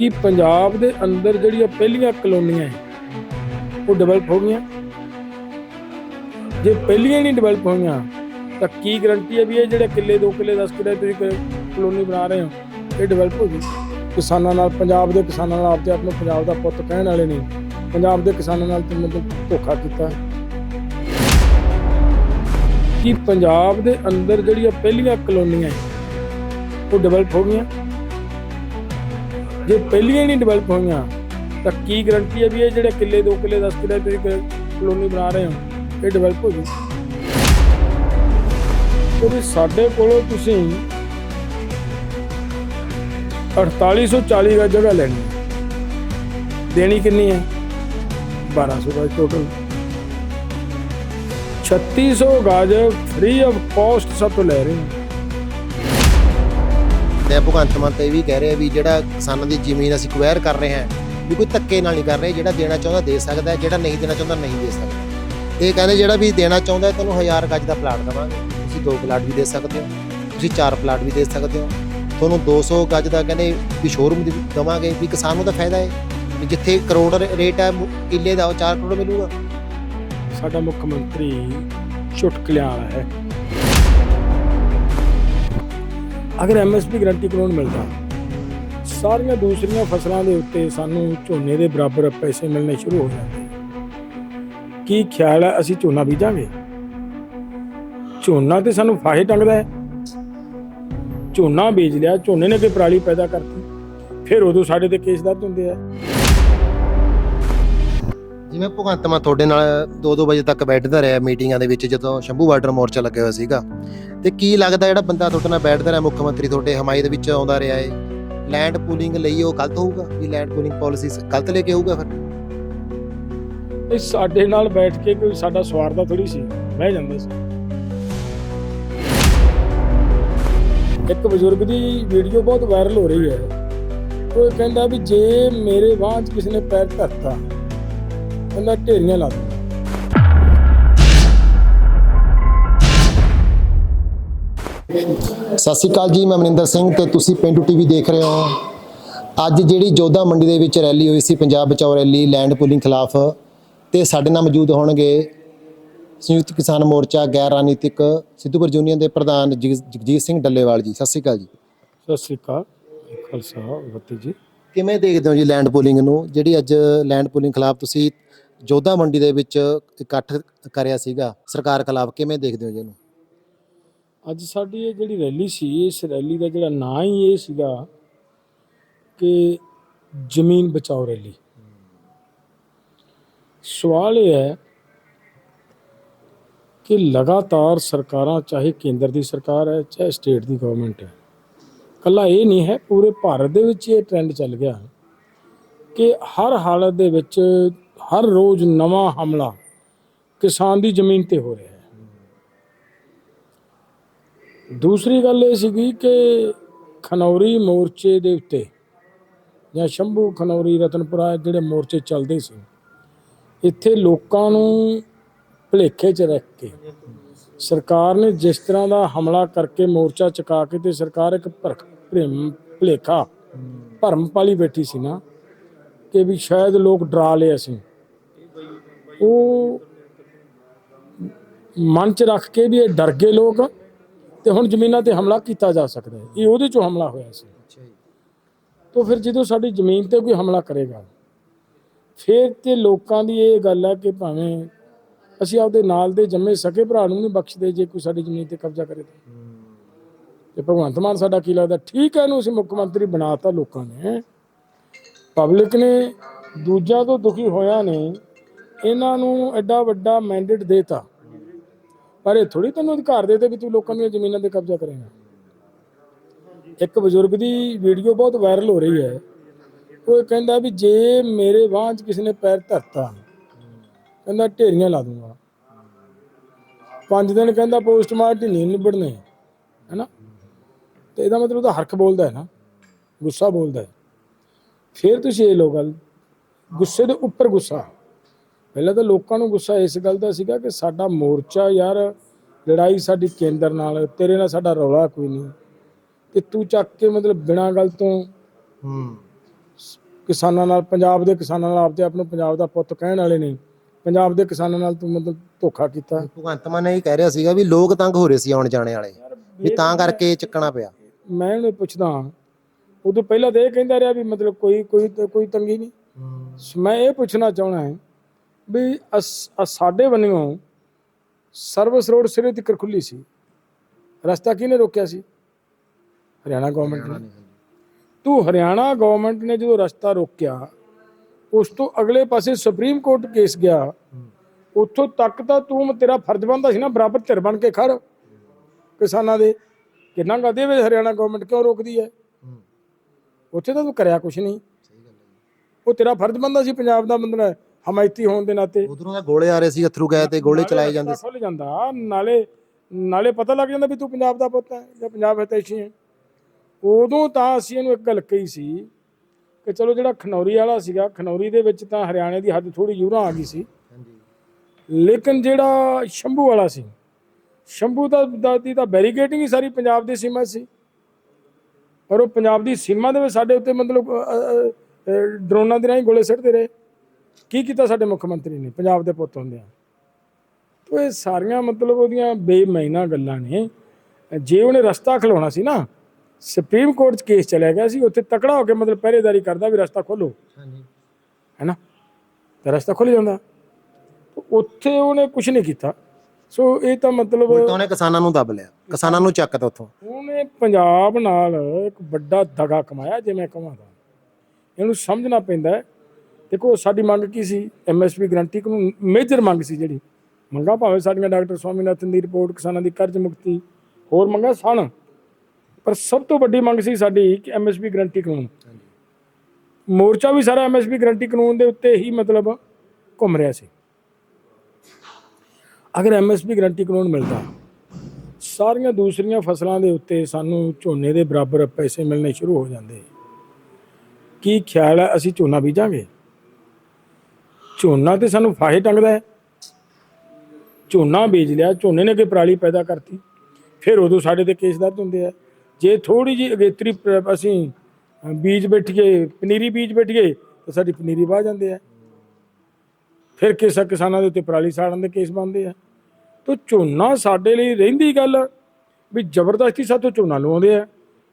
ਕਿ ਪੰਜਾਬ ਦੇ ਅੰਦਰ ਜਿਹੜੀਆਂ ਪਹਿਲੀਆਂ ਕਲੋਨੀਆਂ ਉਹ ਡਿਵੈਲਪ ਹੋ ਗਈਆਂ। ਜੇ ਪਹਿਲੀਆਂ ਹੀ ਨਹੀਂ ਡਿਵੈਲਪ ਹੋਈਆਂ, ਤਾਂ ਕੀ ਗਰੰਟੀ ਹੈ ਵੀ ਇਹ ਜਿਹੜੇ ਕਿੱਲੇ, ਦੋ ਕਿੱਲੇ 10 ਕਿੱਲੇ ਤੁਸੀਂ ਕਲੋਨੀ ਬਣਾ ਰਹੇ ਹੋ, ਇਹ ਡਿਵੈਲਪ ਹੋ ਗਈ। ਕਿਸਾਨਾਂ ਨਾਲ, ਪੰਜਾਬ ਦੇ ਕਿਸਾਨਾਂ ਨਾਲ ਆਪਦੇ ਆਪ ਨੂੰ ਪੰਜਾਬ ਦਾ ਪੁੱਤ ਕਹਿਣ ਵਾਲੇ ਨੇ ਪੰਜਾਬ ਦੇ ਕਿਸਾਨਾਂ ਨਾਲ ਤੇ ਮਤਲਬ ਧੋਖਾ ਕੀਤਾ। ਕਿ ਪੰਜਾਬ ਦੇ ਅੰਦਰ ਜਿਹੜੀਆਂ ਪਹਿਲੀਆਂ ਕਲੋਨੀਆਂ ਉਹ ਡਿਵੈਲਪ ਹੋ ਗਈਆਂ। ਜੇ ਪਹਿਲੀਆਂ ਹੀ ਨਹੀਂ ਡਿਵੈਲਪ ਹੋਈਆਂ, ਤਾਂ ਕੀ ਗਰੰਟੀ ਹੈ ਵੀ ਇਹ ਜਿਹੜੇ ਕਿੱਲੇ 2 ਕਿੱਲੇ 10 ਕਿੱਲੇ ਤੁਸੀਂ ਕਲੋਨੀ ਬਣਾ ਰਹੇ ਹੋ, ਇਹ ਡਿਵੈਲਪ ਹੋ ਗਈ ਕਿਉਂਕਿ ਸਾਡੇ ਕੋਲੋਂ ਤੁਸੀਂ 4840 ਗਜ ਜਗ੍ਹਾ ਲੈਣੀ ਦੇਣੀ ਕਿੰਨੀ ਹੈ? 1200 ਗਜ ਟੋਟਲ 3600 ਗਾਜ ਫ੍ਰੀ ਆਫ ਕਾਸਟ ਸਭ ਤੋਂ ਲੈ ਰਹੇ ਹਾਂ। ਤੇ ਭਗਵੰਤ ਮਾਨ ਤਾਂ ਇਹ ਵੀ ਕਹਿ ਰਿਹਾ ਵੀ ਜਿਹੜਾ ਕਿਸਾਨਾਂ ਦੀ ਜ਼ਮੀਨ ਅਸੀਂ ਕੁਐਰ ਕਰ ਰਹੇ ਹਾਂ, ਵੀ ਕੋਈ ਧੱਕੇ ਨਾਲ ਨਹੀਂ ਕਰ ਰਹੇ, ਜਿਹੜਾ ਦੇਣਾ ਚਾਹੁੰਦਾ ਦੇ ਸਕਦਾ, ਜਿਹੜਾ ਨਹੀਂ ਦੇਣਾ ਚਾਹੁੰਦਾ ਨਹੀਂ ਦੇ ਸਕਦਾ। ਇਹ ਕਹਿੰਦੇ ਜਿਹੜਾ ਵੀ ਦੇਣਾ ਚਾਹੁੰਦਾ ਤੁਹਾਨੂੰ 1000 ਗੱਜ ਦਾ ਪਲਾਟ ਦੇਵਾਂਗੇ। ਤੁਸੀਂ ਦੋ ਪਲਾਟ ਵੀ ਦੇ ਸਕਦੇ ਹੋ, ਤੁਸੀਂ ਚਾਰ ਪਲਾਟ ਵੀ ਦੇ ਸਕਦੇ ਹੋ। ਤੁਹਾਨੂੰ 200 ਗੱਜ ਦਾ ਕਹਿੰਦੇ ਵੀ ਸ਼ੋਰੂਮ ਦੇਵਾਂਗੇ, ਵੀ ਕਿਸਾਨ ਨੂੰ ਤਾਂ ਫਾਇਦਾ ਹੈ। ਵੀ ਜਿੱਥੇ ਕਰੋੜ ਰੇਟ ਹੈ ਕਿੱਲੇ ਦਾ ਉਹ 4 ਕਰੋੜ ਮਿਲੂਗਾ। ਸਾਡਾ ਮੁੱਖ ਮੰਤਰੀ ਚੁਟਕਲਿਆਂ ਵਾਲਾ ਹੈ। ਅਗਰ ਐਮਐਸਪੀ ਗਰੰਟੀ ਕਾਨੂੰਨ ਮਿਲਦਾ, ਸਾਰੀਆਂ ਦੂਸਰੀਆਂ ਫਸਲਾਂ ਦੇ ਉੱਤੇ ਸਾਨੂੰ ਝੋਨੇ ਦੇ ਬਰਾਬਰ ਪੈਸੇ ਮਿਲਣੇ ਸ਼ੁਰੂ ਹੋ ਜਾਂਦੇ ਕੀ ਖਿਆਲ ਹੈ ਅਸੀਂ ਝੋਨਾ ਬੀਜਾਂਗੇ? ਝੋਨਾ ਤੇ ਸਾਨੂੰ ਫਾਹੇ ਟੰਗਦਾ ਹੈ। ਝੋਨਾ ਬੀਜ ਲਿਆ, ਝੋਨੇ ਨੇ ਕੋਈ ਪਰਾਲੀ ਪੈਦਾ ਕਰਤੀ, ਫਿਰ ਉਦੋਂ ਸਾਡੇ ਤੇ ਕੇਸ ਦਰਜ ਹੁੰਦੇ ਆ। ਜਿਵੇਂ ਭਗਵੰਤ ਮਾਨ ਤੁਹਾਡੇ ਨਾਲ 2-2 ਵਜੇ ਤੱਕ ਬੈਠਦਾ ਰਿਹਾ ਮੀਟਿੰਗਾਂ ਦੇ ਵਿੱਚ ਜਦੋਂ ਸ਼ੰਭੂ ਬਾਰਡਰ ਮੋਰਚਾ ਲੱਗਿਆ ਹੋਇਆ ਸੀਗਾ। ਤੇ ਕੀ ਲੱਗਦਾ ਜਿਹੜਾ ਬੰਦਾ ਤੁਹਾਡੇ ਨਾਲ ਬੈਠਦਾ ਰਿਹਾ, ਮੁੱਖ ਮੰਤਰੀ ਤੁਹਾਡੇ ਹਮਾਇਤ ਵਿੱਚ ਆਉਂਦਾ ਰਿਹਾ ਏ? ਲੈਂਡ ਪੂਲਿੰਗ ਲਈ ਉਹ ਗਲਤ ਹੋਊਗਾ? ਵੀ ਲੈਂਡ ਪੂਲਿੰਗ ਪਾਲਿਸੀ ਗਲਤ ਲੈ ਕੇ ਆਊਗਾ ਫਿਰ? ਇਹ ਸਾਡੇ ਨਾਲ ਬੈਠ ਕੇ ਕੋਈ ਸਾਡਾ ਸਵਾਰਦਾ ਥੋੜੀ ਸੀ। ਬਹਿ ਜਾਂਦੇ ਸੀ। ਇੱਕ ਬਜ਼ੁਰਗ ਦੀ ਵੀਡੀਓ ਬਹੁਤ ਵਾਇਰਲ ਹੋ ਰਹੀ ਹੈ। ਉਹ ਕਹਿੰਦਾ ਵੀ ਜੇ ਮੇਰੇ ਬਾਂਹ 'ਚ ਕਿਸੇ ਨੇ ਪੈਰ ਧਰਤਾ ਕਹਿੰਦਾ ਢੇਰੀਆਂ ਲਾ ਦੂੰ ਸਤਿ ਸ਼੍ਰੀ ਅਕਾਲ ਜੀ ਮੈਂ ਮਨਿੰਦਰ ਸਿੰਘ ਤੇ ਤੁਸੀਂ ਪਿੰਡੂ ਟੀਵੀ ਦੇਖ ਰਹੇ ਹੋ। ਅੱਜ ਜਿਹੜੀ ਜੋਧਾ ਮੰਡੀ ਦੇ ਵਿੱਚ ਰੈਲੀ ਹੋਈ ਸੀ ਪੰਜਾਬ ਬਚਾਓ ਰੈਲੀ ਲੈਂਡ ਪੂਲਿੰਗ ਖਿਲਾਫ ਤੇ ਸਾਡੇ ਨਾਲ ਮੌਜੂਦ ਹੋਣਗੇ ਸੰਯੁਕਤ ਕਿਸਾਨ ਮੋਰਚਾ ਗੈਰ ਰਾਜਨੀਤਿਕ ਸਿੱਧੂਪੁਰ ਯੂਨੀਅਨ ਦੇ ਪ੍ਰਧਾਨ ਜਗ- ਜਗਜੀਤ ਸਿੰਘ ਡੱਲੇਵਾਲ ਜੀ। ਸਤਿ ਸ਼੍ਰੀ ਅਕਾਲ ਜੀ। ਸਤਿ ਸ੍ਰੀ ਅਕਾਲ ਖਾਲਸਾ ਫਤਿਹ ਜੀ ਕਿਵੇਂ ਦੇਖਦੇ ਹੋ ਜੀ ਲੈਂਡ ਪੂਲਿੰਗ ਨੂੰ? ਜਿਹੜੀ ਅੱਜ ਲੈਂਡ ਪੂਲਿੰਗ ਖਿਲਾਫ ਤੁਸੀਂ ਜੋਧਾ ਮੰਡੀ ਦੇ ਵਿੱਚ ਇਕੱਠ ਕਰਿਆ ਸੀਗਾ। ਸਰਕਾਰ ਖਿਲਾਫ ਕਿਵੇਂ ਦੇਖਦੇ ਹੋ ਜੀ ਇਹਨੂੰ? ਅੱਜ ਸਾਡੀ ਇਹ ਜਿਹੜੀ ਰੈਲੀ ਸੀ, ਇਸ ਰੈਲੀ ਦਾ ਜਿਹੜਾ ਨਾਂ ਹੀ ਇਹ ਸੀਗਾ ਕਿ ਜ਼ਮੀਨ ਬਚਾਓ ਰੈਲੀ। ਸਵਾਲ ਇਹ ਹੈ ਕਿ ਲਗਾਤਾਰ ਸਰਕਾਰਾਂ, ਚਾਹੇ ਕੇਂਦਰ ਦੀ ਸਰਕਾਰ ਹੈ, ਚਾਹੇ ਸਟੇਟ ਦੀ ਗਵਰਨਮੈਂਟ ਹੈ ਕੱਲਾ ਇਹ ਨਹੀਂ ਹੈ, ਪੂਰੇ ਭਾਰਤ ਦੇ ਵਿੱਚ ਇਹ ਟ੍ਰੈਂਡ ਚੱਲ ਗਿਆ ਕਿ ਹਰ ਹਾਲਤ ਦੇ ਵਿੱਚ ਹਰ ਰੋਜ਼ ਨਵਾਂ ਹਮਲਾ ਕਿਸਾਨ ਦੀ ਜ਼ਮੀਨ ਤੇ ਹੋ ਰਿਹਾ ਹੈ। ਦੂਸਰੀ ਗੱਲ ਇਹ ਸੀਗੀ ਕਿ ਖਨੌਰੀ ਮੋਰਚੇ ਦੇ ਉੱਤੇ ਜਾਂ ਸ਼ੰਭੂ ਖਨੌਰੀ ਰਤਨਪੁਰਾ ਜਿਹੜੇ ਮੋਰਚੇ ਚੱਲਦੇ ਸੀ, ਇੱਥੇ ਲੋਕਾਂ ਨੂੰ ਭੁਲੇਖੇ 'ਚ ਰੱਖ ਕੇ ਸਰਕਾਰ ਨੇ ਜਿਸ ਤਰ੍ਹਾਂ ਦਾ ਹਮਲਾ ਕਰਕੇ ਮੋਰਚਾ ਚੁਕਾ ਕੇ ਤੇ ਸਰਕਾਰ ਇੱਕ ਭਰਖ ਭਰਮ ਭੁਲੇਖਾ, ਭਰਮ ਪਾਲੀ ਬੈਠੀ ਸੀ ਨਾ, ਕਿ ਵੀ ਸ਼ਾਇਦ ਲੋਕ ਡਰਾ ਲਏ ਅਸੀਂ। ਉਹ ਮਨ 'ਚ ਰੱਖ ਕੇ ਵੀ ਇਹ ਡਰ ਗਏ ਲੋਕ ਤੇ ਹੁਣ ਜ਼ਮੀਨਾਂ ਤੇ ਹਮਲਾ ਕੀਤਾ ਜਾ ਸਕਦਾ ਹੈ। ਇਹ ਉਹਦੇ ਚੋਂ ਹਮਲਾ ਹੋਇਆ ਸੀ। ਤੋਂ ਫਿਰ ਜਦੋਂ ਸਾਡੀ ਜ਼ਮੀਨ ਤੇ ਕੋਈ ਹਮਲਾ ਕਰੇਗਾ ਫਿਰ ਤੇ ਲੋਕਾਂ ਦੀ ਇਹ ਗੱਲ ਹੈ ਕਿ ਭਾਵੇਂ ਅਸੀਂ ਆਪਦੇ ਨਾਲ ਦੇ ਜੰਮੇ ਸਕੇ ਭਰਾ ਨੂੰ ਨਹੀਂ ਬਖਸ਼ਦੇ ਜੇ ਕੋਈ ਸਾਡੀ ਜ਼ਮੀਨ ਤੇ ਕਬਜ਼ਾ ਕਰੇ ਤਾਂ। ਤੇ ਭਗਵੰਤ ਮਾਨ ਸਾਡਾ ਕੀ ਲੱਗਦਾ ਠੀਕ ਹੈ ਇਹਨੂੰ ਅਸੀਂ ਮੁੱਖ ਮੰਤਰੀ ਬਣਾਤਾ ਲੋਕਾਂ ਨੇ। ਪਬਲਿਕ ਨੇ ਦੂਜਿਆਂ ਤੋਂ ਦੁਖੀ ਹੋਇਆ ਨੇ ਇਹਨਾਂ ਨੂੰ ਐਡਾ ਵੱਡਾ ਮੈਂਡੇਟ ਦੇਤਾ। ਪਰ ਇਹ ਥੋੜੀ ਤੈਨੂੰ ਅਧਿਕਾਰ ਦੇ ਤੇ ਵੀ ਤੂੰ ਲੋਕਾਂ ਦੀਆਂ ਜ਼ਮੀਨਾਂ ਤੇ ਕਬਜ਼ਾ ਕਰੇਗਾ। ਇੱਕ ਬਜ਼ੁਰਗ ਦੀ ਵੀਡੀਓ ਬਹੁਤ ਵਾਇਰਲ ਹੋ ਰਹੀ ਹੈ। ਉਹ ਕਹਿੰਦਾ ਵੀ ਜੇ ਮੇਰੇ ਬਾਂਹ 'ਚ ਕਿਸੇ ਨੇ ਪੈਰ ਧਰਤਾ, ਕਹਿੰਦਾ ਢੇਰੀਆਂ ਲਾ ਦੂੰਗਾ। ਪੰਜ ਦਿਨ ਕਹਿੰਦਾ ਪੋਸਟਮਾਰਟਮ ਨਹੀਂ ਨਿਬੜਨੇ, ਹੈਨਾ? ਤੇ ਇਹਦਾ ਮਤਲਬ ਤਾਂ ਹਰਖ ਬੋਲਦਾ ਹੈ ਨਾ, ਗੁੱਸਾ ਬੋਲਦਾ ਹੈ। ਫਿਰ ਤੁਸੀਂ ਇਹ ਲੋ ਗੱਲ, ਗੁੱਸੇ ਦੇ ਉੱਪਰ ਗੁੱਸਾ। ਪਹਿਲਾਂ ਤਾਂ ਲੋਕਾਂ ਨੂੰ ਗੁੱਸਾ ਇਸ ਗੱਲ ਦਾ ਸੀਗਾ ਕਿ ਸਾਡਾ ਮੋਰਚਾ ਯਾਰ ਲੜਾਈ ਸਾਡੀ ਕੇਂਦਰ ਨਾਲ ਤੇਰੇ ਨਾਲ ਸਾਡਾ ਰੌਲਾ ਕੋਈ ਨਹੀਂ। ਤੇ ਤੂੰ ਚੱਕ ਕੇ ਮਤਲਬ ਬਿਨਾਂ ਗੱਲ ਤੋਂ ਹੂੰ। ਕਿਸਾਨਾਂ ਨਾਲ ਪੰਜਾਬ ਦੇ ਕਿਸਾਨਾਂ ਨਾਲ ਆਪਦੇ ਆਪ ਨੂੰ ਪੰਜਾਬ ਦਾ ਪੁੱਤ ਕਹਿਣ ਵਾਲੇ ਨਹੀਂ ਪੰਜਾਬ ਦੇ ਕਿਸਾਨਾਂ ਨਾਲ ਤੂੰ ਮਤਲਬ ਧੋਖਾ ਕੀਤਾ। ਭਗਵੰਤ ਮਾਨ ਇਹ ਕਹਿ ਰਿਹਾ ਸੀਗਾ ਵੀ ਲੋਕ ਤੰਗ ਹੋ ਰਹੇ ਸੀ ਆਉਣ ਜਾਣੇ ਵਾਲੇ। ਵੀ ਤਾਂ ਕਰਕੇ ਚੱਕਣਾ ਪਿਆ। ਮੈਂ ਉਹਨੂੰ ਪੁੱਛਦਾ ਉਦੋਂ ਪਹਿਲਾਂ ਤਾਂ ਇਹ ਕਹਿੰਦਾ ਰਿਹਾ ਵੀ ਮਤਲਬ ਕੋਈ ਕੋਈ ਕੋਈ ਤੰਗੀ ਨਹੀਂ। ਮੈਂ ਇਹ ਪੁੱਛਣਾ ਚਾਹਣਾ ਹੈ ਵੀ ਸਾਡੇ ਵੱਲੋਂ ਸਰਵਿਸ ਰੋਡ ਸਿਰੇ ਤੱਕ ਖੁੱਲੀ ਸੀ। ਰਸਤਾ ਕਿਹਨੇ ਰੋਕਿਆ ਸੀ? ਹਰਿਆਣਾ ਗਵਰਨਮੈਂਟ ਨੇ। ਤੂੰ ਹਰਿਆਣਾ ਗਵਰਨਮੈਂਟ ਨੇ ਜਦੋਂ ਰਸਤਾ ਰੋਕਿਆ ਉਸ ਤੋਂ ਅਗਲੇ ਪਾਸੇ ਸੁਪਰੀਮ ਕੋਰਟ ਕੇਸ ਗਿਆ ਉੱਥੋਂ ਤੱਕ ਤਾਂ ਤੂੰ ਤੇਰਾ ਫਰਜ਼ ਬਣਦਾ ਸੀ ਨਾ ਬਰਾਬਰ ਧਿਰ ਬਣ ਕੇ ਖੜ। ਕਿਸਾਨਾਂ ਦੇ ਕਿੰਨਾ ਕਹਦੇ ਵੇ ਹਰਿਆਣਾ ਗਵਰਨਮੈਂਟ ਕਿਉਂ ਰੋਕਦੀ ਹੈ। ਉੱਥੇ ਤਾਂ ਤੂੰ ਕਰਿਆ ਕੁਛ ਨਹੀਂ। ਉਹ ਤੇਰਾ ਫਰਜ਼ ਬਣਦਾ ਸੀ ਪੰਜਾਬ ਦਾ ਮਤਲਬ ਹਮਾਇਤੀ ਹੋਣ ਦੇ ਨਾਤੇ। ਉਧਰੋਂ ਤਾਂ ਗੋਲੇ ਆ ਰਹੇ ਸੀ ਅਥਰੂ ਗਏ ਤੇ ਗੋਲੇ ਚਲਾਏ ਜਾਂਦੇ ਸੀ। ਖੁੱਲ ਜਾਂਦਾ। ਨਾਲੇ ਨਾਲੇ ਪਤਾ ਲੱਗ ਜਾਂਦਾ ਵੀ ਤੂੰ ਪੰਜਾਬ ਦਾ ਪੁੱਤ ਹੈ ਜਾਂ ਪੰਜਾਬ ਹਿਤੈਸ਼ੀ ਹੈ। ਉਦੋਂ ਤਾਂ ਅਸੀਂ ਇਹਨੂੰ ਇੱਕ ਗੱਲ ਕਹੀ ਸੀ ਕਿ ਚਲੋ ਜਿਹੜਾ ਖਨੌਰੀ ਵਾਲਾ ਸੀਗਾ ਖਨੌਰੀ ਦੇ ਵਿੱਚ ਤਾਂ ਹਰਿਆਣੇ ਦੀ ਹੱਦ ਥੋੜੀ ਯੂਰਾ ਆ ਗਈ ਸੀ। ਲੇਕਿਨ ਜਿਹੜਾ ਸ਼ੰਭੂ ਵਾਲਾ ਸੀ ਸ਼ੰਭੂ ਦਾ ਦਾ- ਦੀ ਤਾਂ ਬੈਰੀਕੇਡਿੰਗ ਹੀ ਸਾਰੀ ਪੰਜਾਬ ਦੀ ਸੀਮਾ ਸੀ। ਪਰ ਉਹ ਪੰਜਾਬ ਦੀ ਸੀਮਾ ਦੇ ਵਿੱਚ ਸਾਡੇ ਉੱਤੇ ਮਤਲਬ ਡਰੋਨਾਂ ਦੇ ਰਾਹੀਂ ਗੋਲੇ ਸਿੱਟਦੇ ਰਹੇ। ਕੀ ਕੀਤਾ ਸਾਡੇ ਮੁੱਖ ਮੰਤਰੀ ਨੇ? ਪੰਜਾਬ ਦੇ ਪੁੱਤ ਹੁੰਦਿਆਂ ਤੋ ਇਹ ਸਾਰੀਆਂ ਮਤਲਬ ਉਹਦੀਆਂ ਬੇਮੈਨਾ ਗੱਲਾਂ ਨੇ। ਜੇ ਉਹਨੇ ਰਸਤਾ ਖਲਾਉਣਾ ਸੀ ਨਾ ਸੁਪਰੀਮ ਕੋਰਟ 'ਚ ਕੇਸ ਚਲਿਆ ਗਿਆ ਸੀ ਉੱਥੇ ਤਕੜਾ ਹੋ ਕੇ ਮਤਲਬ ਪਹਿਰੇਦਾਰੀ ਕਰਦਾ ਵੀ ਰਸਤਾ ਖੋਲੋ ਹਾਂਜੀ। ਹੈਨਾ? ਤਾਂ ਰਸਤਾ ਖੁੱਲ ਜਾਂਦਾ। ਉੱਥੇ ਉਹਨੇ ਕੁਝ ਨਹੀਂ ਕੀਤਾ। ਸੋ ਇਹ ਤਾਂ ਮਤਲਬ ਉਹਨੇ ਕਿਸਾਨਾਂ ਨੂੰ ਦੱਬ ਲਿਆ। ਕਿਸਾਨਾਂ ਨੂੰ ਚੱਕਤਾ ਉੱਥੋਂ। ਉਹਨੇ ਪੰਜਾਬ ਨਾਲ ਇੱਕ ਵੱਡਾ ਦਗਾ ਕਮਾਇਆ ਜਿਵੇਂ ਕਮਾਦਾ ਇਹਨੂੰ ਸਮਝਣਾ ਪੈਂਦਾ ਹੈ ਦੇਖੋ ਸਾਡੀ ਮੰਗ ਕੀ ਸੀ? ਐਮਐਸਪੀ ਗਰੰਟੀ ਕਾਨੂੰਨ ਮੇਜਰ ਮੰਗ ਸੀ ਜਿਹੜੀ। ਮੰਗਾਂ ਭਾਵੇਂ ਸਾਡੀਆਂ ਡਾਕਟਰ ਸਵਾਮੀਨਾਥਨ ਦੀ ਰਿਪੋਰਟ ਕਿਸਾਨਾਂ ਦੀ ਕਰਜ਼ ਮੁਕਤੀ ਹੋਰ ਮੰਗਾਂ ਸਨ। ਪਰ ਸਭ ਤੋਂ ਵੱਡੀ ਮੰਗ ਸੀ ਸਾਡੀ ਕਿ ਐਮਐਸਪੀ ਗਰੰਟੀ ਕਾਨੂੰਨ। ਮੋਰਚਾ ਵੀ ਸਾਰਾ ਐਮਐਸਪੀ ਗਰੰਟੀ ਕਾਨੂੰਨ ਦੇ ਉੱਤੇ ਹੀ ਮਤਲਬ ਘੁੰਮ ਰਿਹਾ ਸੀ। ਅਗਰ ਐਮਐਸਪੀ ਗਰੰਟੀ ਕਾਨੂੰਨ ਮਿਲਦਾ ਸਾਰੀਆਂ ਦੂਸਰੀਆਂ ਫਸਲਾਂ ਦੇ ਉੱਤੇ ਸਾਨੂੰ ਝੋਨੇ ਦੇ ਬਰਾਬਰ ਪੈਸੇ ਮਿਲਣੇ ਸ਼ੁਰੂ ਹੋ ਜਾਂਦੇ। ਕੀ ਖਿਆਲ ਹੈ? ਅਸੀਂ ਝੋਨਾ ਬੀਜਾਂਗੇ? ਝੋਨਾ ਤੇ ਸਾਨੂੰ ਫਾਹੇ ਟੰਗਦਾ ਹੈ। ਝੋਨਾ ਬੀਜ ਲਿਆ, ਝੋਨੇ ਨੇ ਕਿ ਪਰਾਲੀ ਪੈਦਾ ਕਰਤੀ। ਫਿਰ ਉਦੋਂ ਸਾਡੇ ਤੇ ਕੇਸ ਦਰਜ ਹੁੰਦੇ ਆ। ਜੇ ਥੋੜੀ ਜੀ ਅਗੇਤਰੀ ਅਸੀਂ ਬੀਜ ਬੈਠੀਏ, ਪਨੀਰੀ ਬੀਜ ਬੈਠੀਏ, ਤਾਂ ਸਾਡੀ ਪਨੀਰੀ ਵਾਹ ਜਾਂਦੇ ਆ। ਫਿਰ ਕਿਸੇ ਕਿਸਾਨਾਂ ਦੇ ਉੱਤੇ ਪਰਾਲੀ ਸਾੜਨ ਦੇ ਕੇਸ ਬਣਦੇ ਆ। ਤੋ ਝੋਨਾ ਸਾਡੇ ਲਈ ਰਹਿੰਦੀ ਗੱਲ ਵੀ ਜ਼ਬਰਦਸਤੀ ਸਾਥੋਂ ਝੋਨਾ ਲਵਾਉਂਦੇ ਆ।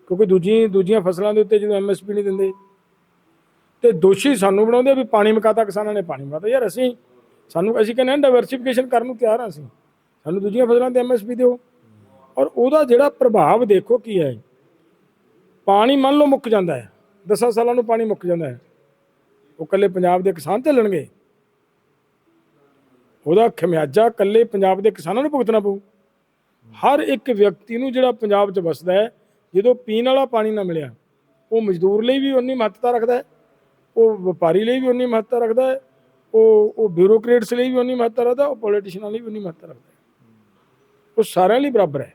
ਕਿਉਂਕਿ ਦੂਜੀ, ਦੂਜੀਆਂ ਫਸਲਾਂ ਦੇ ਉੱਤੇ ਜਦੋਂ ਐਮਐਸਪੀ ਨਹੀਂ ਦਿੰਦੇ ਤੇ ਦੋਸ਼ੀ ਸਾਨੂੰ ਬਣਾਉਂਦੇ ਆ ਵੀ ਪਾਣੀ ਮਕਾਤਾ ਕਿਸਾਨਾਂ ਨੇ ਪਾਣੀ ਮਕਾਤਾ। ਯਾਰ ਅਸੀਂ ਸਾਨੂੰ ਅਸੀਂ ਕਹਿੰਦੇ ਹਾਂ ਡਾਈਵਰਸਿਫਿਕੇਸ਼ਨ ਕਰਨ ਨੂੰ ਤਿਆਰ ਹਾਂ ਅਸੀਂ। ਸਾਨੂੰ ਦੂਜੀਆਂ ਫਸਲਾਂ ਤੇ ਐਮਐਸਪੀ ਦਿਓ। ਔਰ ਉਹਦਾ ਜਿਹੜਾ ਪ੍ਰਭਾਵ ਦੇਖੋ ਕੀ ਹੈ। ਪਾਣੀ ਮੰਨ ਲਓ ਮੁੱਕ ਜਾਂਦਾ ਹੈ। 10 ਸਾਲਾਂ ਨੂੰ ਪਾਣੀ ਮੁੱਕ ਜਾਂਦਾ ਹੈ। ਉਹ ਕੱਲੇ ਪੰਜਾਬ ਦੇ ਕਿਸਾਨ ਝੱਲਣਗੇ। ਉਹਦਾ ਖਮਿਆਜਾ ਕੱਲੇ ਪੰਜਾਬ ਦੇ ਕਿਸਾਨਾਂ ਨੂੰ ਭੁਗਤਣਾ ਪਊ। ਹਰ ਇੱਕ ਵਿਅਕਤੀ ਨੂੰ ਜਿਹੜਾ ਪੰਜਾਬ 'ਚ ਵਸਦਾ ਹੈ, ਜਦੋਂ ਪੀਣ ਵਾਲਾ ਪਾਣੀ ਨਾ ਮਿਲਿਆ, ਉਹ ਮਜ਼ਦੂਰ ਲਈ ਵੀ ਉਨੀ ਮਹੱਤਤਾ ਰੱਖਦਾ ਹੈ। ਉਹ ਵਪਾਰੀ ਲਈ ਵੀ ਉਨੀ ਮਹੱਤਤਾ ਰੱਖਦਾ ਹੈ, ਉਹ ਉਹ ਬਿਊਰੋਕਰੇਟਸ ਲਈ ਵੀ ਉਨੀ ਮਹੱਤਤਾ ਰੱਖਦਾ, ਉਹ ਪੋਲੀਟੀਸ਼ੀਅਨਾਂ ਲਈ ਵੀ ਉਨੀ ਮਹੱਤਤਾ ਰੱਖਦਾ ਉਹ ਸਾਰਿਆਂ ਲਈ ਬਰਾਬਰ ਹੈ।